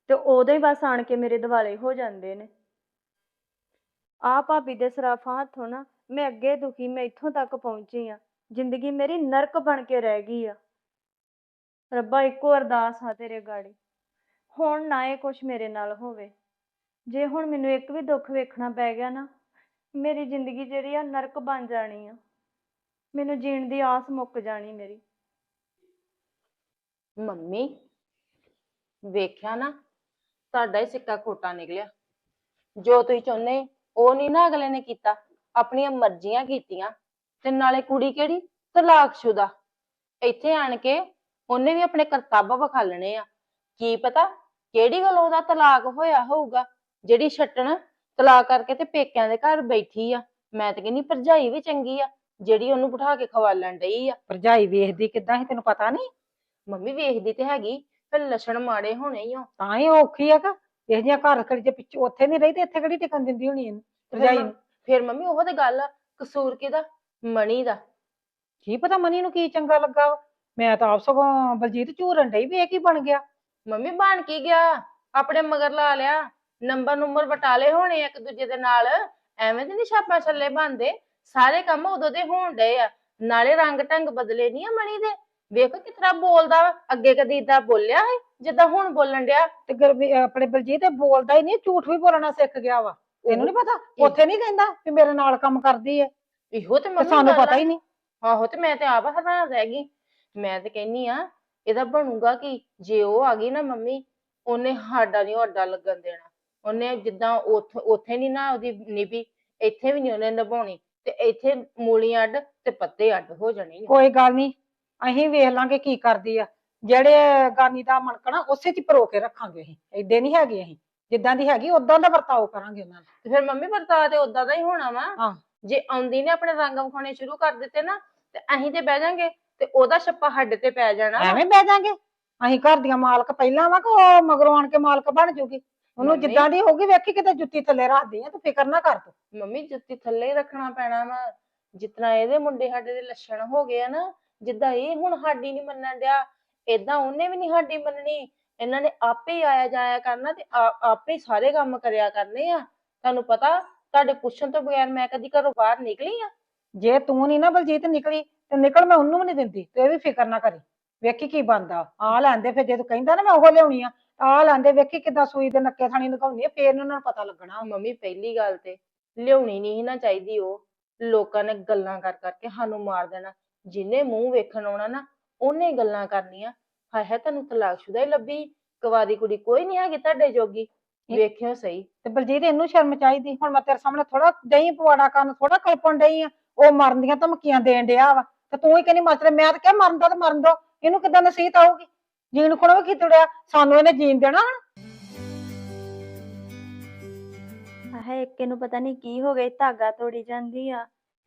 ਤੇ ਉਦੋਂ ਹੀ ਬਸ ਆਣ ਕੇ ਮੇਰੇ ਦਿਵਾਲੇ ਹੋ ਜਾਂਦੇ ਨੇ। ਆ ਭਾਬੀ ਦੇ ਸਰਾਫਾਂ ਹੱਥੋਂ ਨਾ ਮੈਂ ਅੱਗੇ ਦੁਖੀ ਮੈਂ ਇੱਥੋਂ ਤੱਕ ਪਹੁੰਚੀ ਆ। ਜ਼ਿੰਦਗੀ ਮੇਰੀ ਨਰਕ ਬਣ ਕੇ ਰਹਿ ਗਈ ਆ। ਰੱਬਾ ਇੱਕੋ ਅਰਦਾਸ ਆ ਤੇਰੇ ਗਾੜੀ। ਹੁਣ ਨਾ ਇਹ ਕੁਛ ਮੇਰੇ ਨਾਲ ਹੋਵੇ। ਜੇ ਹੁਣ ਮੈਨੂੰ ਇੱਕ ਵੀ ਦੁੱਖ ਵੇਖਣਾ ਪੈ ਗਿਆ ਨਾ, ਮੇਰੀ ਜ਼ਿੰਦਗੀ ਜਿਹੜੀ ਆ ਨਰਕ ਬਣ ਜਾਣੀ ਆ। ਮੈਨੂੰ ਜੀਣ ਦੀ ਆਸ ਮੁੱਕ ਜਾਣੀ ਮੇਰੀ। ਮੰਮੀ, ਵੇਖਿਆ ਨਾ, ਤੁਹਾਡਾ ਹੀ ਸਿੱਕਾ ਖੋਟਾ ਨਿਕਲਿਆ। ਜੋ ਤੁਸੀਂ ਚਾਹੁੰਦੇ, ਉਹ ਨਹੀਂ ਨਾ ਅਗਲੇ ਨੇ ਕੀਤਾ। ਆਪਣੀਆਂ ਮਰਜ਼ੀਆਂ ਕੀਤੀਆਂ। ਤੇ ਨਾਲੇ ਕੁੜੀ ਕਿਹੜੀ? ਤਲਾਕਸ਼ੁਦਾ। ਇੱਥੇ ਆਣ ਕੇ ਉਹਨੇ ਵੀ ਆਪਣੇ ਕਰਤੱਵ ਵਿਖਾਲਣੇ ਆ। ਕੀ ਪਤਾ ਕਿਹੜੀ ਗੱਲੋਂ ਉਹਦਾ ਤਲਾਕ ਹੋਇਆ ਹੋਊਗਾ, ਜਿਹੜੀ ਛੱਟਣ ਤਲਾਕ ਕਰਕੇ ਤੇ ਪੇਕਿਆਂ ਦੇ ਘਰ ਬੈਠੀ ਆ। ਮੈਂ ਤੇ ਕਹਿੰਦੀ ਭਰਜਾਈ ਵੀ ਚੰਗੀ ਆ। ਜਿਹੜੀ ਉਹਨੂੰ ਬਿਠਾ ਕੇ ਖਵਾਲਣ ਡਈ ਆ। ਭਰਜਾਈ ਵੇਖਦੀ ਕਿੱਦਾਂ ਸੀ ਤੈਨੂੰ ਪਤਾ ਨਹੀਂ? ਮੰਮੀ ਵੇਖਦੀ ਤੇ ਹੈਗੀ ਪਰ ਲੱਛਣ ਮਾੜੇ ਹੋਣੇ ਹੀ ਆ ਤਾਂ ਹੀ ਉਹ ਔਖੀ ਆ ਕਿ ਇਹ ਜਿਹੀਆਂ ਘਰ ਘੜੀ ਜੇ ਪਿੱਛੇ ਉੱਥੇ ਨਹੀਂ ਰਹੀ ਤੇ ਇੱਥੇ ਕਿਹੜੀ ਟਿਕਣ ਦਿੰਦੀ ਹੋਣੀ ਇਹਨੂੰ? ਫਿਰ ਭਰਜਾਈ ਨੂੰ। ਫਿਰ ਮੰਮੀ ਉਹ ਤੇ ਗੱਲ ਆ, ਕਸੂਰ ਕਿਹਦਾ? ਮਣੀ ਦਾ। ਕੀ ਪਤਾ ਮਨੀ ਨੂੰ ਕੀ ਚੰਗਾ ਲੱਗਾ ਵਾ। ਮੈਂ ਤਾਂ ਆਪ ਸਗੋਂ ਬਲਜੀਤ ਝੂਰਨ ਡਈ ਵੀ ਇਹ ਕੀ ਬਣ ਗਿਆ। ਮੰਮੀ ਬਣ ਕੀ ਗਿਆ? ਆਪਣੇ ਮਗਰ ਲਾ ਲਿਆ। ਨੰਬਰ ਨੰਬਰ ਵਟਾਲੇ ਹੋਣੇ ਆ ਇੱਕ ਦੂਜੇ ਦੇ ਨਾਲ। ਐਵੇਂ ਤੇ ਨੀ ਛਾਪਾਂ ਛੱਲੇ ਬਣਦੇ। ਸਾਰੇ ਕੰਮ ਉਦੋਂ ਦੇ ਹੋਣ ਡਏ ਆ। ਨਾਲੇ ਰੰਗ ਢੰਗ ਬਦਲੇ ਨਹੀਂ ਆ ਮਣੀ ਦੇ। ਵੇਖੋ ਕਿਤਨਾ ਬੋਲਦਾ ਵਾ। ਅੱਗੇ ਕਦੀ ਏਦਾਂ ਬੋਲਿਆ ਹੈ ਜਿੱਦਾਂ ਹੁਣ ਬੋਲਣ ਡਿਆ। ਤੇ ਗਰਮੀ ਆਪਣੇ ਬਲਜੀਤ ਇਹ ਬੋਲਦਾ ਹੀ ਨਹੀਂ ਝੂਠ ਵੀ ਬੋਲਣਾ ਸਿੱਖ ਗਿਆ ਵਾ। ਇਹਨੂੰ ਨਹੀਂ ਪਤਾ? ਉੱਥੇ ਨਹੀਂ ਕਹਿੰਦਾ ਵੀ ਮੇਰੇ ਨਾਲ ਕੰਮ ਕਰਦੀ ਹੈ ਇਹੋ ਤੇ ਮੰਮੀ ਸਾਨੂੰ ਗੱਲ ਪਤਾ। ਹੀ ਨਹੀਂ ਆਹੋ ਤੇ ਮੈਂ ਤੇ ਆਪ ਹੈਰਾਨ ਰਹਿ ਗਈ। ਮੈਂ ਤੇ ਕਹਿੰਨੀ ਆ ਇਹਦਾ ਬਣੂਗਾ ਕੀ? ਜੇ ਉਹ ਆ ਗਈ ਨਾ ਮੰਮੀ ਉਹਨੇ ਸਾਡਾ ਨਹੀਂ ਅੱਡਾ ਲੱਗਣ ਦੇਣਾ। ਉਹਨੇ ਜਿੱਦਾਂ ਉੱਥੇ ਉੱਥੇ ਨਹੀਂ ਨਾ ਉਹਦੀ ਨਿਭੀ ਇੱਥੇ ਵੀ ਨਹੀਂ ਉਹਨੇ ਨਿਭਾਉਣੀ। ਤੇ ਇੱਥੇ ਮੂਲੀਆਂ ਅੱਡ ਤੇ ਪੱਤੇ ਅੱਡ ਹੋ ਜਾਣੇ ਆ। ਕੋਈ ਗੱਲ ਨਹੀਂ ਅਸੀਂ ਵੇਖ ਲਾਂਗੇ ਕੀ ਕਰਦੀ ਆ। ਜਿਹੜੇ ਗਾਨੀ ਦਾ ਮਣਕਣਾ ਉਸੇ ਚ ਹੀ ਪਰੋ ਕੇ ਰੱਖਾਂਗੇ ਅਸੀਂ। ਐਡੇ ਨਹੀਂ ਹੈਗੇ ਅਸੀਂ। ਜਿੱਦਾਂ ਦੀ ਹੈਗੀ ਉਦਾਂ ਦਾ ਵਰਤਾਓ ਕਰਾਂਗੇ ਉਹਨਾਂ ਨਾਲ। ਤੇ ਫਿਰ ਮੰਮੀ ਵਰਤਾ ਤੇ ਉਦਾਂ ਦਾ ਹੀ ਹੋਣਾ ਵਾ। ਹਾਂ। ਜੇ ਆਉਂਦੀ ਨੇ ਆਪਣੇ ਰੰਗ ਵਿਖਾਉਣੇ ਸ਼ੁਰੂ ਕਰ ਦਿੱਤੇ ਨਾ ਤੇ ਅਸੀਂ ਤੇ ਬਹਿ ਜਾਾਂਗੇ ਤੇ ਉਹਦਾ ਛੱਪਾ ਸਾਡੇ ਤੇ ਪੈ ਜਾਣਾ। ਐਵੇਂ ਬਹਿ ਜਾਾਂਗੇ। ਅਸੀਂ ਘਰ ਦੀਆਂ ਮਾਲਕ ਪਹਿਲਾਂ ਵਾ ਕਿ ਉਹ ਮਗਰੋਂ ਆਣ ਕੇ ਮਾਲਕ ਬਣ ਜੂਗੀ? ਉਹਨੂੰ ਜਿੱਦਾਂ ਦੀ ਹੋਊਗੀ ਵੇਖੀ ਕਿਤੇ ਜੁੱਤੀ ਥੱਲੇ ਰੱਖਦੀ ਆ ਤੂੰ ਫਿਕਰ ਨਾ ਕਰ ਤੂੰ। ਮੰਮੀ ਜੁੱਤੀ ਥੱਲੇ ਹੀ ਰੱਖਣਾ ਪੈਣਾ ਵਾ। ਜਿਤਨਾ ਇਹਦੇ ਮੁੰਡੇ ਸਾਡੇ ਦੇ ਲੱਛਣ ਹੋ ਗਏ ਆ ਨਾ ਜਿੱਦਾਂ ਇਹ ਹੁਣ ਸਾਡੀ ਨਹੀਂ ਮੰਨਣ ਡਿਆ ਏਦਾਂ ਉਹਨੇ ਵੀ ਨਹੀਂ ਸਾਡੀ ਮੰਨਣੀ। ਇਹਨਾਂ ਨੇ ਆਪੇ ਹੀ ਆਇਆ ਜਾਇਆ ਕਰਨਾ ਤੇ ਆ- ਆਪੇ ਹੀ ਸਾਰੇ ਕੰਮ ਕਰਿਆ ਕਰਨੇ ਆ। ਤੁਹਾਨੂੰ ਪਤਾ ਤੁਹਾਡੇ ਪੁੱਛਣ ਤੋਂ ਬਗੈਰ ਮੈਂ ਕਦੀ ਘਰੋਂ ਬਾਹਰ ਨਿਕਲੀ ਆ। ਜੇ ਤੂੰ ਨਹੀਂ ਨਾ ਬਲਜੀਤ ਨਿਕਲੀ ਤੇ ਨਿਕਲ ਮੈਂ ਉਹਨੂੰ ਵੀ ਨਹੀਂ ਦਿੰਦੀ ਤੂੰ ਇਹ ਵੀ ਫਿਕਰ ਨਾ ਕਰੀ। ਵੇਖੀ ਕੀ ਬਣਦਾ। ਆ ਲੈਂਦੇ ਫਿਰ ਜੇ ਤੂੰ ਕਹਿੰਦਾ ਨਾ ਮੈਂ ਉਹ ਲਿਆਉਣੀ ਆ ਆ ਲੈਂਦੇ ਵੇਖੀ ਕਿਦਾਂ ਸੂਈ ਦੇ ਨੱਕੇ ਥਾਣੀ ਨਗਾਉਣੀ ਆ ਫੇਰ ਉਹਨਾਂ ਨੂੰ ਪਤਾ ਲੱਗਣਾ। ਮੰਮੀ ਪਹਿਲੀ ਗੱਲ ਤੇ ਲਿਆਉਣੀ ਨਹੀਂ ਸੀ ਨਾ ਚਾਹੀਦੀ ਉਹ। ਲੋਕਾਂ ਨੇ ਗੱਲਾਂ ਕਰ ਕਰਕੇ ਸਾਨੂੰ ਮਾਰ ਦੇਣਾ। ਜਿਹਨੇ ਮੂੰਹ ਵੇਖਣ ਆਉਣਾ ਨਾ ਉਹਨੇ ਗੱਲਾਂ ਕਰਨੀਆਂ। ਹਾਏ ਹਾਏ ਤੁਹਾਨੂੰ ਤਲਾਕਸ਼ੁਦਾ ਹੀ ਲੱਭੀ। ਕੁਵਾਰੀ ਕੁੜੀ ਕੋਈ ਨਹੀਂ ਹੈਗੀ ਤੁਹਾਡੇ ਜੋਗੀ। ਵੇਖਿਓ ਸਹੀ। ਤੇ ਬਲਜੀਤ ਇਹਨੂੰ ਸ਼ਰਮ ਚਾਹੀਦੀ। ਹੁਣ ਮੈਂ ਤੇਰੇ ਸਾਹਮਣੇ ਥੋੜਾ ਦਹੀਂ ਪਵਾੜਾ ਕਰਨ ਥੋੜਾ ਕਲਪਣ ਡਈ ਆ। ਉਹ ਮਰਨ ਦੀਆਂ ਧਮਕੀਆਂ ਦੇਣ ਡਿਆ ਵਾ। ਤੇ ਤੂੰ ਹੀ ਕਹਿੰਦੀ ਮਾਸਟਰ ਮੈਂ ਤਾਂ ਕਿਹਾ ਮਰਨ ਦਾ ਤੇ ਮਰਨ ਦੋ। ਇਹਨੂੰ ਕਿੱਦਾਂ ਨਸੀਹਤ ਆਊਗੀ? ਜੀਣ ਕੋਣ ਵੀ ਖਿੱਚੜਿਆ ਸਾਨੂੰ ਇਹਨੇ ਜੀਣ ਦੇਣਾ ਹੁਣ ਆਹੇ ਇੱਕ ਨੂੰ ਪਤਾ ਨਹੀਂ ਕੀ ਹੋ ਗਿਆ ਧਾਗਾ ਤੋੜੀ ਜਾਂਦੀ ਆ।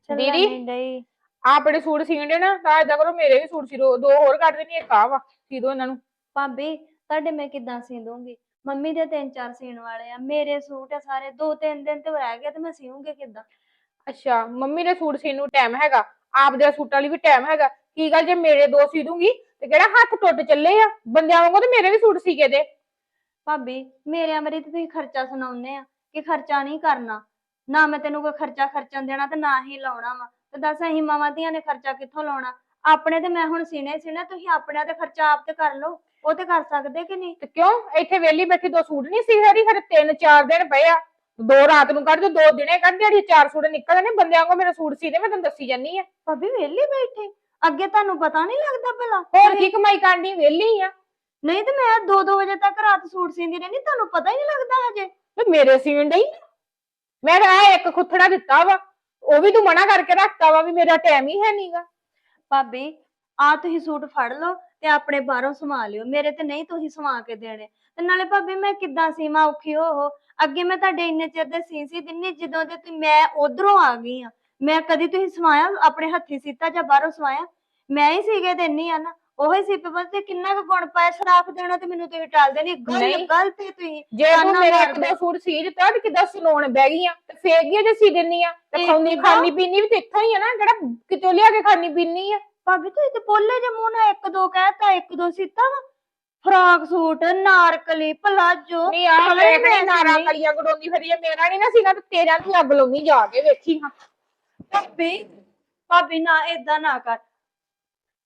ਚੱਲਣ ਦੀਦੀ? ਨੀ ਡਈ। ਆਪਣੇ ਸੂਟ ਸੀਂਦੇ ਨਾ ਤਾਂ ਏਦਾਂ ਕਰੋ ਮੇਰੇ ਵੀ ਸੂਟ ਸੀਰੋ ਦੋ ਹੋਰ ਕੱਢ ਦੇਣੀ ਇੱਕ ਆ ਵਾ ਸੀ ਦੋ ਇਹਨਾਂ ਨੂੰ। ਭਾਬੀ ਤੁਹਾਡੇ ਮੈਂ ਕਿੱਦਾਂ ਸੀ ਦੂੰਗੀ ਮੰਮੀ ਦੇ ਤਿੰਨ ਚਾਰ ਸੀਣ ਵਾਲੇ ਆ ਮੇਰੇ ਸੂਟ ਆ ਸਾਰੇ ਦੋ ਤਿੰਨ ਦਿਨ ਤੇ ਰਹਿ ਗਏ ਤੇ ਮੈਂ ਸੀਉਂਗੀ ਕਿੱਦਾਂ? ਅੱਛਾ ਮੰਮੀ ਦੇ ਸੂਟ ਸੀਨ ਨੂੰ ਟਾਈਮ ਹੈਗਾ ਆਪਦੇ ਸੂਟਾਂ ਲਈ ਵੀ ਟਾਈਮ ਹੈਗਾ। ਕੀ ਗੱਲ ਜੇ ਮੇਰੇ ਦੋ ਸੀ ਦੂੰਗੀ ਤੇ ਕਿਹੜਾ ਹੱਥ ਟੁੱਟ ਚੱਲੇ ਆ? ਬੰਦਿਆਂ ਵਾਂਗੂ ਤੇ ਮੇਰੇ ਵੀ ਸੂਟ ਸੀ ਕੇ ਦੇ। ਭਾਬੀ ਮੇਰੇ ਅਮਰੀ ਤੇ ਤੁਸੀਂ ਖਰਚਾ ਸੁਣਾਉਂਦੇ ਆ ਕਿ ਖਰਚਾ ਨਹੀਂ ਕਰਨਾ। ਨਾ ਮੈਂ ਤੈਨੂੰ ਕੋਈ ਖਰਚਾ ਖਰਚਣ ਦੇਣਾ ਤੇ ਨਾ ਹੀ ਲਾਉਣਾ ਵਾ। ਤੇ ਦੱਸ ਅਸੀਂ ਮਾਵਾਂ ਧੀਆਂ ਨੇ ਖਰਚਾ ਕਿੱਥੋਂ ਲਾਉਣਾ? ਆਪਣੇ ਤੇ ਮੈਂ ਹੁਣ ਸੀਨੇ ਸੀਨੇ ਤੁਸੀਂ ਆਪਣਿਆਂ ਤੇ ਖਰਚਾ ਆਪ ਤੇ ਕਰ ਲਓ। ਉਹ ਤੇ ਕਰ ਸਕਦੇ ਕਿ ਨਹੀਂ? ਤੇ ਕਿਉਂ? ਇੱਥੇ ਵੇਲੀ ਬੈਠੀ ਦੋ ਸੂਟ ਨਹੀਂ ਸੀ ਹਰੀ ਹਰੇ ਤਿੰਨ ਚਾਰ ਦਿਨ ਪਏ ਆ। ਦੋ ਰਾਤ ਨੂੰ ਕੱਢ ਦਿਓ ਦੋ ਦਿਨੇ ਕੱਢ ਜਿਹੜੀ ਚਾਰ ਸੂਟ ਨਿਕਲਦੇ ਨੇ ਬੰਦਿਆਂ ਵਾਂਗੂ ਮੇਰੇ ਸੂਟ ਸੀ ਦੇ ਮੈਂ ਤੁਹਾਨੂੰ ਦੱਸੀ ਜਾਨੀ ਆ। ਭਾਬੀ ਵਿਹਲੀ ਬੈਠੇ। ਅੱਗੇ ਤੁਹਾਨੂੰ ਪਤਾ ਨਹੀਂ ਲੱਗਦਾ ਭਲਾ? ਹੋਰ ਕੀ ਕਮਾਈ ਕਰਨੀ ਵਿਹਲੀ ਆ। ਨਹੀਂ ਤੇ ਮੈਂ 2-2 ਵਜੇ ਤੱਕ ਰਾਤ ਸੂਟ ਸੀਂਦੀ ਰਹਿੰਦੀ ਤੁਹਾਨੂੰ ਪਤਾ ਹੀ ਨਹੀਂ ਲੱਗਦਾ ਹਜੇ। ਤੇ ਮੇਰੇ ਸੀਣ ਡਈ ਮੈਂ ਤਾਂ ਆਹ ਇੱਕ ਖੁੱਥੜਾ ਦਿੱਤਾ ਵਾ ਉਹ ਵੀ ਤੂੰ ਮਨਾ ਕਰਕੇ ਰੱਖਤਾ ਵਾ ਵੀ ਮੇਰਾ ਟਾਈਮ ਹੀ ਹੈ ਨਹੀਂਗਾ ਭਾਬੀ ਆ ਤੁਸੀਂ ਸੂਟ ਫੜ ਲਓ ਤੇ ਆਪਣੇ ਬਾਹਰੋਂ ਸਮਾ ਲਿਓ। ਮੇਰੇ ਤੇ ਨਹੀਂ ਤੁਸੀਂ ਸਮਾ ਕੇ ਦੇਣੇ। ਤੇ ਨਾਲੇ ਭਾਬੀ ਮੈਂ ਕਿੱਦਾਂ ਸੀਵਾਂ ਔਖੀ ਹੋ ਹੋ? ਅੱਗੇ ਮੈਂ ਤੁਹਾਡੇ ਇੰਨੇ ਚਿਰ ਦੇ ਸੀ ਸੀ ਦਿੰਨੀ ਜਦੋਂ ਦੇ ਤੁਸੀਂ ਮੈਂ ਉਧਰੋਂ ਆ ਗਈ ਆ। ਮੈਂ ਕਦੀ ਤੁਸੀਂ ਸਵਾਇਆ ਆਪਣੇ ਹੱਥੀ ਸੀਤਾ ਜਾਂ ਬਾਹਰੋਂ ਸਵਾਇਆ ਮੈਂ ਹੀ ਸੀਗੇ ਦਿੰਨੀ ਆ ਨਾ। ਉਹੀ ਸੀ ਬਸ ਤੇ ਕਿੰਨਾ ਕੁ ਗੁਣ ਪਾਇਆ ਸ਼ਰਾਫ ਦੇਣਾ ਤੇ ਮੈਨੂੰ ਤੁਸੀਂ ਟਾਲਦੇ ਨਹੀਂ ਗੱਲ ਨਹੀਂ। ਗਲਤ ਹੈ ਤੁਸੀਂ। ਜੇ ਤੂੰ ਤਾਨਾ ਮੇਰੇ ਇੱਕ ਮਾਰਦੇ। ਦੋ ਸੂਟ ਸੀ ਦਿੱਤਾ ਤੇ ਕਿੱਦਾਂ ਸੁਣਾਉਣ ਬਹਿ ਗਈ ਆ? ਤੇ ਫੇਕ ਗਈ ਜੇ ਸੀ ਦਿੰਨੀ ਆ? ਤੇ ਖਾਣੀ ਕਿੱਦਾਂ? ਖਾਣੀ ਪੀਣੀ ਵੀ ਤੇ ਇੱਥੋਂ ਹੀ ਆ ਨਾ ਜਿਹੜਾ ਕਿਤੋਂ ਲਿਆ ਕੇ ਖਾਣੀ ਪੀਣੀ ਆ। ਭਾਬੀ ਤੁਸੀਂ ਤੇ ਪੋਲੇ ਜੇ ਮੂੰਹ ਨਾਲ ਇੱਕ ਦੋ ਕਹਿਤਾ ਇੱਕ ਦੋ ਸੀਤਾ ਵਾ। ਫਰਾਕ ਸੂਟ ਨਾਰਕਲੀ ਪਲਾਜੋ ਨਹੀਂ ਆ ਮੈਂ ਨਾਰਾ। ਕਲੀਆਂ ਗਡੋਂਦੀ ਫਿਰੀ ਆ ਮੇਰਾ ਨਹੀਂ ਨਾ ਸੀਨਾ ਤੇ ਤੇਰਾ ਤੂੰ ਅੱਗ ਲਾਉਣੀ ਜਾ ਕੇ ਵੇਖੀ ਹਾਂ। ਭਾਬੀ ਭਾਬੀ ਨਾ ਏਦਾਂ ਨਾ ਕਰ।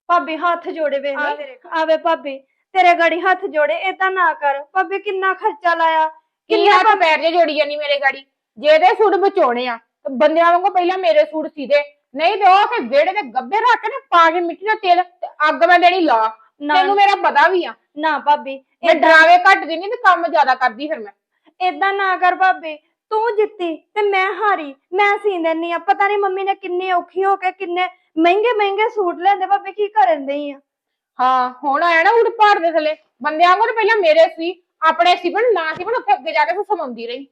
ਭਾਬੀ ਹੱਥ ਜੋੜੇ ਵੇਖ ਲੈ। ਆਵੇ ਭਾਬੀ ਤੇਰੇ ਗੜੀ ਹੱਥ ਜੋੜੇ ਏਦਾਂ ਨਾ ਕਰ। ਭਾਬੀ ਕਿੰਨਾ ਖਰਚਾ ਲਾਇਆ। ਕੀ ਕਿੰਨਾ ਹੱਥ ਪੈਰ ਜੇ ਜੋੜੀ ਜਾਨੀ ਮੇਰੇ ਗਾੜੀ? ਜੇ ਇਹਦੇ ਸੂਟ ਬਚਾਉਣੇ ਆ ਤੇ ਬੰਦਿਆਂ ਵਾਂਗੂ ਪਹਿਲਾਂ ਮੇਰੇ ਸੂਟ ਸੀ ਦੇ ਨਹੀਂ ਤੇ ਉਹ ਤੇ ਵਿਹੜੇ ਦੇ ਗੱਬੇ ਰੱਖ ਕੇ ਨਾ ਪਾ ਕੇ ਮਿੱਟੀ ਦਾ ਤੇਲ ਤੇ ਅੱਗ ਮੈਂ ਦੇਣੀ ਲਾ। ਨਾ। ਤੈਨੂੰ ਮੇਰਾ ਪਤਾ ਵੀ ਆ। ਨਾ ਭਾਬੀ ਮੈਂ ਡਰਾਵੇ ਘੱਟ ਦਿੰਦੀ ਤੇ ਕੰਮ ਜ਼ਿਆਦਾ ਕਰਦੀ ਫਿਰ ਮੈਂ। ਏਦਾਂ ਨਾ ਕਰ ਭਾਬੀ। ਤੂੰ ਜਿੱਤੀ ਤੇ ਮੈਂ ਹਾਰੀ, ਮੈਂ ਸੀ ਦਿੰਨੀ ਆ। ਪਤਾ ਨਹੀਂ ਮੰਮੀ ਨੇ ਕਿੰਨੀ ਔਖੀ ਹੋ ਕੇ ਕਿੰਨੇ ਮਹਿੰਗੇ ਮਹਿੰਗੇ ਸੂਟ ਲੈਂਦੇ ਭਾਬੀ ਕੀ ਕਰਨ ਦਈ ਆ? ਹਾਂ, ਹੁਣ ਆਇਆ ਨਾ ਉੜ ਪਾੜ ਦੇ ਥੱਲੇ। ਬੰਦਿਆਂ ਵਾਂਗੂ ਪਹਿਲਾਂ ਮੇਰੇ ਸੀ, ਆਪਣੇ ਸੀ ਨਾ ਸੀ ਉੱਥੇ ਅੱਗੇ ਜਾ ਕੇ ਤੂੰ ਸਮਾਉਂਦੀ ਰਹੀ।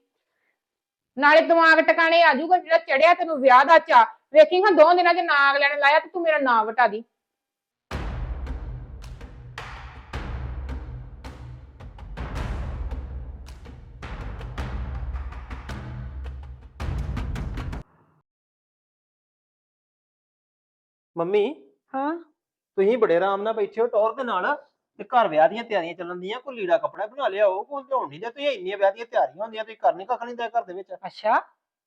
ਨਾਲੇ ਦਿਮਾਗ ਟਿਕਾਣੇ ਆ ਜਾਊਗਾ ਜਿਹੜਾ ਚੜਿਆ ਤੈਨੂੰ ਵਿਆਹ ਦਾ ਚਾ ਵੇਖੀ ਹਾਂ, ਦੋ ਦਿਨਾਂ ਚ ਨਾਂ ਅਗਲਿਆਂ ਨੇ ਲਾਇਆ ਤੇ ਤੂੰ ਮੇਰਾ ਨਾਂ ਵਟਾ ਦੀ। ਮੰਮੀ ਹਾਂ। ਤੁਸੀਂ ਬੜੇ ਆਰਾਮ ਨਾਲ ਬੈਠੇ ਹੋ ਟੌਰ ਦੇ ਨਾਲ ਤੇ ਘਰ ਵਿਆਹ ਦੀਆਂ ਤਿਆਰੀਆਂ ਚੱਲਣ ਦੀਆਂ ਕੋਈ ਲੀੜਾ ਕੱਪੜਾ ਬਣਾ ਲਿਆਓ ਕੋਈ ਲਿਆਉਣ ਨਹੀਂ ਜਾਂ ਤੁਸੀਂ ਇੰਨੀਆਂ ਵਿਆਹ ਦੀਆਂ ਤਿਆਰੀਆਂ ਹੁੰਦੀਆਂ ਤੁਸੀਂ ਕਰਨੀ ਕੱਖ ਨਹੀਂ ਦਾ ਘਰ ਦੇ ਵਿੱਚ। ਅੱਛਾ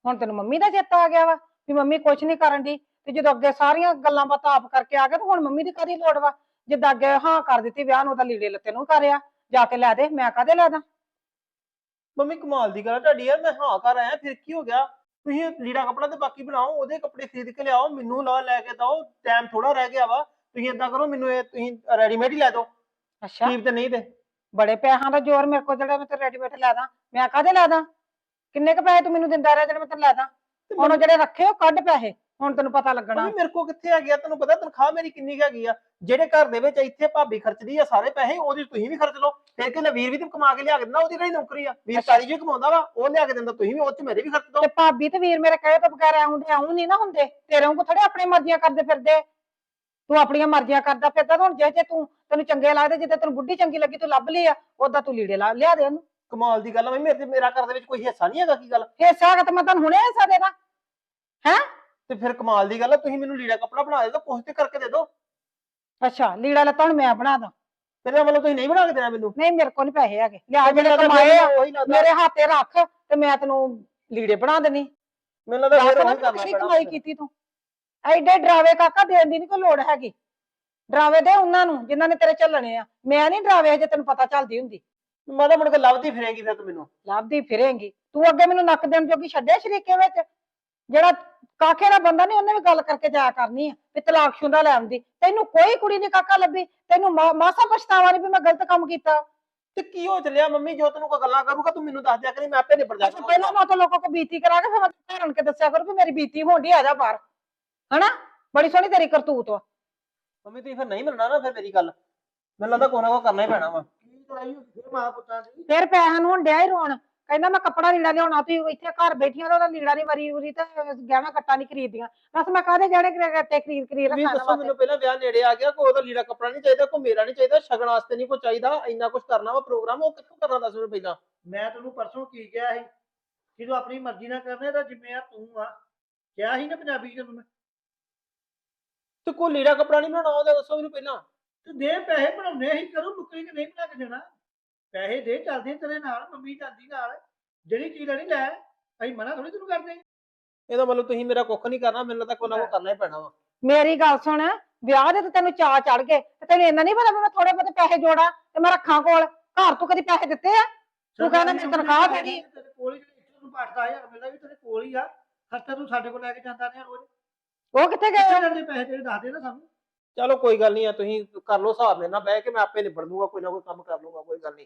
ਹੁਣ ਤੈਨੂੰ ਮੰਮੀ ਦਾ ਚੇਤਾ ਆ ਗਿਆ ਵਾ ਵੀ ਮੰਮੀ ਕੁਛ ਨਹੀਂ ਕਰਨ ਦੀ ਤੇ ਜਦੋਂ ਅੱਗੇ ਸਾਰੀਆਂ ਗੱਲਾਂ ਬਾਤਾਂ ਆਪ ਕਰਕੇ ਆ ਗਏ ਤੇ ਹੁਣ ਮੰਮੀ ਦੀ ਕਾਦੀ ਲੋੜ ਵਾ? ਜਿੱਦਾਂ ਅੱਗੇ ਹਾਂ ਕਰ ਦਿੱਤੀ ਵਿਆਹ ਨੂੰ ਤਾਂ ਲੀੜੇ ਲੱਤੇ ਨੂੰ ਕਰਿਆ ਜਾ ਕੇ ਲੈ ਦੇ ਮੈਂ ਕਾਦੇ ਲੈ ਦਾਂ? ਮੰਮੀ ਕਮਾਲ ਦੀ ਗੱਲ ਆ ਤੁਹਾਡੀ ਯਾਰ ਮੈਂ ਹਾਂ ਕਰ ਆਇਆ ਫਿਰ ਕੀ ਹੋ ਗਿਆ? ਤੁਸੀਂ ਲੀੜਾ ਕੱਪੜਾ ਤੇ ਬਾਕੀ ਬਣਾਓ ਉਹਦੇ ਕੱਪੜੇ ਖਰੀਦ ਕੇ ਲਿਆਓ ਮੈਨੂੰ ਲਾ ਲੈ ਕੇ ਦਓ ਟਾਈਮ ਥੋੜਾ ਰਹਿ ਗਿਆ ਵਾ। ਤੁਸੀਂ ਏਦਾਂ ਕਰੋ ਮੈਨੂੰ ਇਹ ਤੁਸੀਂ ਰੈਡੀਮੇਡ ਹੀ ਲੈ ਦਿਓ। ਅੱਛਾ। ਕੀਪ ਤੇ ਨਹੀਂ ਤੇ। ਬੜੇ ਪੈਸਿਆਂ ਦਾ ਜ਼ੋਰ ਮੇਰੇ ਕੋਲ ਜਿਹੜਾ ਮੈਂ ਤੇ ਰੈਡੀਮੇਡ ਲੈ ਦਾਂ। ਮੈਂ ਕਾਦੇ ਲੈ ਦਾਂ? ਕਿੰਨੇ ਕ ਪੈਸੇ ਤੂੰ ਮੈਨੂੰ ਦਿੰਦਾ ਰਿਹਾ ਜਿਹੜੇ ਮੈਂ ਤੈਨੂੰ ਲੈ ਦਾਂ? ਹੁਣ ਉਹ ਜਿਹੜੇ ਰੱਖੇ ਉਹ ਕੱਢ ਪੈਸੇ। ਹੁਣ ਤੈਨੂੰ ਪਤਾ ਲੱਗਣਾ। ਮੰਮੀ ਮੇਰੇ ਕੋ ਕਿੱਥੇ ਆ? ਗਿਆ ਤੈਨੂੰ ਪਤਾ ਤਨਖਾਹ ਮੇਰੀ ਕਿੰਨੀ ਕੁ ਹੈਗੀ ਆ? ਜਿਹੜੇ ਘਰ ਦੇ ਵਿੱਚ ਇੱਥੇ ਭਾਬੀ ਖਰਚਦੀ ਆ ਸਾਰੇ ਪੈਸੇ ਉਹਦੀ ਤੁਸੀਂ ਵੀ ਖਰਚ ਲਓ। ਫਿਰ ਕਿ ਵੀਰ ਵੀ ਤੇ ਕਮਾ ਕੇ ਲਿਆ ਕੇ ਦਿੰਦਾ ਉਹਦੀ ਕਿਹੜੀ ਨੌਕਰੀ ਆ? ਵੀਰ। ਸਾਰੀ ਜੀ ਕਮਾਉਂਦਾ ਵਾ ਉਹ ਲਿਆ ਕੇ ਦਿੰਦਾ ਤੁਸੀਂ ਵੀ ਉਹ ਚ ਮੇਰੇ ਵੀ ਖਰਚ ਦਿਓ। ਤੇ ਭਾਬੀ ਤੇ ਵੀਰ ਮੇਰੇ ਕਹੇ ਤੋਂ ਬਗੈਰ ਆਉਂਦੇ ਆਉਂ ਨਹੀਂ ਨਾ ਹੁੰਦੇ। ਤੇਰੇ ਵਾਂਗੂ ਥੋੜੇ ਆਪਣੀ ਮਰਜ਼ੀਆਂ ਕਰਦੇ ਫਿਰਦੇ। ਤੂੰ ਆਪਣੀਆਂ ਮਰਜ਼ੀਆਂ ਕਰਦਾ ਫਿਰਦਾ ਤੇ ਹੁਣ ਜੇ ਜੇ ਤੂੰ ਤੈਨੂੰ ਚੰਗੇ ਲੱਗਦੇ ਜਿੱਦਾਂ ਤੈਨੂੰ ਬੁੱਢੀ ਚੰਗੀ ਲੱਗੀ ਤੂੰ ਲੱਭ ਲਈ ਆ ਉਦਾਂ ਤੂੰ ਲੀੜੇ ਲਾ ਲਿਆ ਦੇ ਉਹਨੂੰ। ਕਮਾਲ ਦੀ ਗੱਲ ਆ ਮੈਂ ਮੇਰੇ ਤੇ ਮੇਰਾ ਘਰ ਦੇ ਵਿੱਚ ਕੋਈ ਹਿੱਸਾ ਨਹੀਂ ਹੈਗਾ ਕੀ ਗੱਲ? ਹਿੱਸਾ ਕਿ ਤੇ ਮੈਂ ਤੁਹਾਨੂੰ ਹੁਣੇ ਹਿੱਸਾ ਦੇਣਾ। ਤੇ ਫਿਰ ਕਮਾਲ ਦੀ ਗੱਲ ਆ ਤੁਸੀਂ ਮੈਨੂੰ ਲੀੜਾ ਕੱਪੜਾ ਬਣਾ ਦੇ ਦਿਓ ਕੁਛ ਤੇ ਕਰਕੇ ਦੇ ਦਿਓ। ਅੱਛਾ ਲੀੜਾ ਲੱਤਾ ਹੁਣ ਮੈਂ ਬਣਾ ਦਾਂ। ਤੇਰੇ ਵੱਲੋਂ ਤੁਸੀਂ ਨਹੀਂ ਬਣਾ ਕੇ ਦੇਣਾ ਮੈਨੂੰ। ਨਹੀਂ ਮੇਰੇ ਕੋਲ ਨਹੀਂ ਪੈਸੇ ਹੈਗੇ। ਲਿਆ ਲੱਗਦਾ ਕਮਾਏ ਆ ਉਹੀ ਲੱਗਦਾ। ਮੇਰੇ ਹੱਥੇ ਰੱਖ ਤੇ ਮੈਂ ਤੈਨੂੰ ਲੀੜੇ ਬਣਾ ਦੇਣੀ ਮੈਨੂੰ ਲੱਗਦਾ ਫਿਰ ਉਹੀ ਕਰਨਾ ਪੈਣਾ ਕਮਾਈ ਕੀਤੀ ਤੂੰ। ਐਡੇ ਡਰਾਵੇ ਕਾਕਾ ਦੇਣ ਦੀ ਨਹੀਂ ਕੋਈ ਲੋੜ ਹੈਗੀ। ਡਰਾਵੇ ਦੇ ਉਹਨਾਂ ਨੂੰ ਜਿਨ੍ਹਾਂ ਨੇ ਤੇਰੇ ਝੱਲਣੇ ਆ। ਮੈਂ ਨਹੀਂ ਡਰਾਵੇ ਜੇ ਤੈਨੂੰ ਪਤਾ ਚੱਲਦੀ ਹੁੰਦੀ। ਮੈਂ ਤਾਂ ਮੁੜ ਕੇ ਲੱਭਦੀ ਫਿਰੇਂਗੀ ਫਿਰ ਤੂੰ ਮੈਨੂੰ। ਲੱਭਦੀ ਫਿਰੇਂਗੀ। ਤੂੰ ਅੱਗੇ ਮੈਨੂੰ ਨੱਕ ਦੇਣ ਜੋਗੀ ਛੱਡਿਆ ਸ਼ਰੀਕੇ ਵਿੱਚ? ਜਿਹੜਾ ਕਾਕੇ ਦਾ ਬੰਦਾ ਨਹੀਂ ਉਹਨੇ ਵੀ ਗੱਲ ਕਰਕੇ ਜਾਇਆ ਕਰਨੀ ਆ ਵੀ ਤਲਾਕ ਸ਼ੁਦਾ ਲੈ ਆਉਂਦੀ। ਤੈਨੂੰ ਕੋਈ ਕੁੜੀ ਨਹੀਂ ਕਾਕਾ ਲੱਭੀ। ਤੈਨੂੰ ਮਾ- ਮਾਸਾ ਪਛਤਾਵਾ ਨਹੀਂ ਵੀ ਮੈਂ ਗਲਤ ਕੰਮ ਕੀਤਾ। ਤੇ ਕੀ ਹੋ ਚੱਲਿਆ? ਮੰਮੀ ਜੋ ਤੈਨੂੰ ਕੋਈ ਗੱਲਾਂ ਕਰੂਗਾ ਤੂੰ ਮੈਨੂੰ ਦੱਸ ਦਿਆ ਕਰੀ ਮੈਂ ਆਪੇ ਨਿਬੜ ਜਾ ਅੱਛਾ ਪਹਿਲਾਂ ਮੈਂ ਤਾਂ ਲੋਕਾਂ ਕੋ ਬੀਤੀ ਕਰਾ ਕੇ ਫਿਰ ਮੈਂ ਆਣ ਕੇ ਦੱਸਿਆ ਕਰੂ ਵੀ ਮੇਰੀ ਬੀਤੀ ਹੋਣੀ ਆ ਜਾ ਬਾਹਰ। ਹਨਾ? ਬੜੀ ਸੋਹਣੀ ਤੇਰੀ ਕਰਤੂਤ ਵਾ। ਮੰਮੀ ਤੁਸੀਂ ਫਿਰ ਨਹੀਂ ਮੰਨਣਾ ਨਾ ਫਿਰ ਮੇਰੀ ਗੱਲ। ਮੈਨੂੰ ਲੱਗਦਾ ਕੋਈ ਨਾ ਕੋਈ ਕਰਨਾ ਹੀ ਪੈਣਾ ਵਾ। ਕੀ ਫਿਰ ਮਾਂ ਪੁੱਤਾਂ ਦੀ? ਫਿਰ ਪੈਸਿਆਂ ਨੂੰ ਹੁਣ ਡਿਆ ਹੀ ਰੋਣ। ਕਹਿੰਦਾ ਮੈਂ ਕੱਪੜਾ ਲੀੜਾ ਲਿਆਉਣਾ ਤੂੰ ਇੱਥੇ ਘਰ ਬੈਠੀਆਂ ਤਾਂ ਉਹਦਾ ਲੀੜਾ ਨਹੀਂ ਵਰੀ ਉਰੀ ਤੇ ਗਹਿਣਾ ਕੱਟਾ ਨਹੀਂ ਖਰੀਦੀਆਂ ਬਸ ਮੈਂ ਕਾਹਦੇ ਜਿਹੜੇ ਗੱਟੇ ਖਰੀਦ ਖਰੀਦ ਵੀ ਰੱਖਾਂ ਦੱਸੋ ਮੈਨੂੰ ਪਹਿਲਾਂ ਵਿਆਹ ਨੇੜੇ ਆ ਗਿਆ ਕੋਈ ਉਹਦਾ ਲੀੜਾ ਕੱਪੜਾ ਨਹੀਂ ਚਾਹੀਦਾ ਕੋਈ ਮੇਰਾ ਨਹੀਂ ਚਾਹੀਦਾ ਸ਼ਗਨ ਵਾਸਤੇ ਨਹੀਂ ਕੋਈ ਚਾਹੀਦਾ ਇੰਨਾ ਕੁਝ ਕਰਨਾ ਵਾ ਪ੍ਰੋਗਰਾਮ ਉਹ ਕਿੱਥੋਂ ਕਰਨਾ ਦੱਸ ਮੈਨੂੰ ਪਹਿਲਾਂ? ਮੈਂ ਤੈਨੂੰ ਪਰਸੋਂ ਕੀ ਕਿਹਾ ਸੀ ਜਦੋਂ ਆਪਣੀ ਮਰਜ਼ੀ ਨਾਲ ਕਰਨੇ ਤਾਂ ਜ਼ਿੰਮੇਵਾਰ ਤੂੰ ਆ। ਕਿਹਾ ਸੀ ਨਾ ਪੰਜਾਬੀ ਤੈਨੂੰ ਮੈਂ? ਤੇ ਕੋਈ ਲੀੜਾ ਕੱਪੜਾ ਨਹੀਂ ਬਣਾਉਣਾ ਉਹਦਾ ਦੱਸੋ ਮੈਨੂੰ ਪਹਿਲਾਂ। ਤੇ ਦੇ ਪੈਸੇ ਬਣਾਉਣੇ ਹੀ ਕਰੋ ਮੁੱਕਰੀ ਕਿ ਨਹੀਂ ਬਣਾ ਕੇ ਦੇਣਾ। ਪੈਸੇ ਦੇ ਚੱਲਦੇ ਤੇਰੇ ਨਾਲ ਮੰਮੀ ਜਾਂਦੀ ਨਾਲ ਜਿਹੜੀ ਚੀਜ਼ ਲੈਣੀ ਲੈ ਅਸੀਂ ਮਨਾ ਥੋੜੀ ਤੈਨੂੰ ਕਰਦੇ। ਇਹਦਾ ਮਤਲਬ ਤੁਸੀਂ ਮੇਰਾ ਕੁੱਖ ਨਹੀਂ ਕਰਨਾ ਮੈਨੂੰ ਲੱਗਦਾ ਕੋਈ ਨਾ ਕੋਈ ਕਰਨਾ ਹੀ ਪੈਣਾ ਵਾ। ਮੇਰੀ ਗੱਲ ਸੁਣ ਵਿਆਹ ਦੇ ਤੇ ਤੈਨੂੰ ਚਾਅ ਚੜ ਗਏ ਤੇ ਤੈਨੂੰ ਇੰਨਾ ਨਹੀਂ ਪਤਾ ਵੀ ਮੈਂ ਥੋੜੇ ਬਹੁਤੇ ਪੈਸੇ ਜੋੜਾਂ ਤੇ ਮੈਂ ਰੱਖਾਂ ਕੋਲ ਘਰ ਤੂੰ ਕਦੀ ਪੈਸੇ ਦਿੱਤੇ ਆ? ਤੂੰ ਕਹਿੰਦਾ ਮੇਰੀ ਤਨਖਾਹ ਦੇਣੀ ਤੇਰੇ ਕੋਲ ਹੀ ਇੱਕ ਨੂੰ 8000 ਮਿਲਦਾ ਵੀ ਤੇਰੇ ਕੋਲ ਹੀ ਆ। ਖਰਚਾ ਤੂੰ ਸਾਡੇ ਕੋਲ ਲੈ ਕੇ ਜਾਂਦਾ ਰਿਹਾ ਰੋਜ਼। ਉਹ ਕਿੱਥੇ ਗਏ ਜਾਂਦੇ ਪੈਸੇ ਤੇਰੇ ਦੱਸ ਦੇ ਨਾ ਸਾਨੂੰ? ਚਲੋ ਕੋਈ ਗੱਲ ਨਹੀਂ ਆ, ਤੁਸੀਂ ਕਰ ਲਓ ਹਿਸਾਬ ਮੇਰੇ ਨਾਲ ਬਹਿ ਕੇ, ਮੈਂ ਆਪੇ ਨਿਬੜ ਦੂੰਗਾ ਕੋਈ ਨਾ ਕੋਈ ਕੰਮ ਕਰ ਲੂੰਗਾ, ਕੋਈ ਗੱਲ ਨਹੀਂ।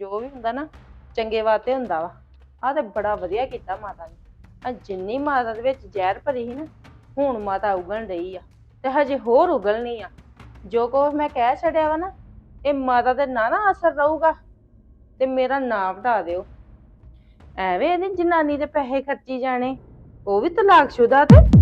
ਜੋ ਵੀ ਹੁੰਦਾ ਨਾ, ਚੰਗੇ ਵਾਸਤੇ ਹੁੰਦਾ ਵਾ। ਆਹ ਤੇ ਬੜਾ ਵਧੀਆ ਕੀਤਾ ਮਾਤਾ ਨੇ। ਆ ਜਿੰਨੀ ਮਾਤਾ ਦੇ ਵਿੱਚ ਜ਼ਹਿਰ ਭਰੀ ਸੀ ਨਾ, ਹੁਣ ਮਾਤਾ ਉਗਣ ਰਹੀ ਆ। ਤੇ ਹਜੇ ਹੋਰ ਉਗਲਣੀ ਆ। ਜੋ ਕੋ ਮੈਂ ਕਹਿ ਛੱਡਿਆ ਵਾ ਨਾ, ਇਹ ਮਾਤਾ ਦੇ ਨਾ ਨਾ ਅਸਰ ਰਹੂਗਾ। ਤੇ ਮੇਰਾ ਨਾਂ ਵਟਾ ਦਿਓ। ਐਵੇਂ ਇਹਦੀ ਜਨਾਨੀ ਦੇ ਪੈਸੇ ਖਰਚੀ ਜਾਣੇ ਉਹ ਵੀ ਤਲਾਕਸ਼ੁਦਾ ਤੇ।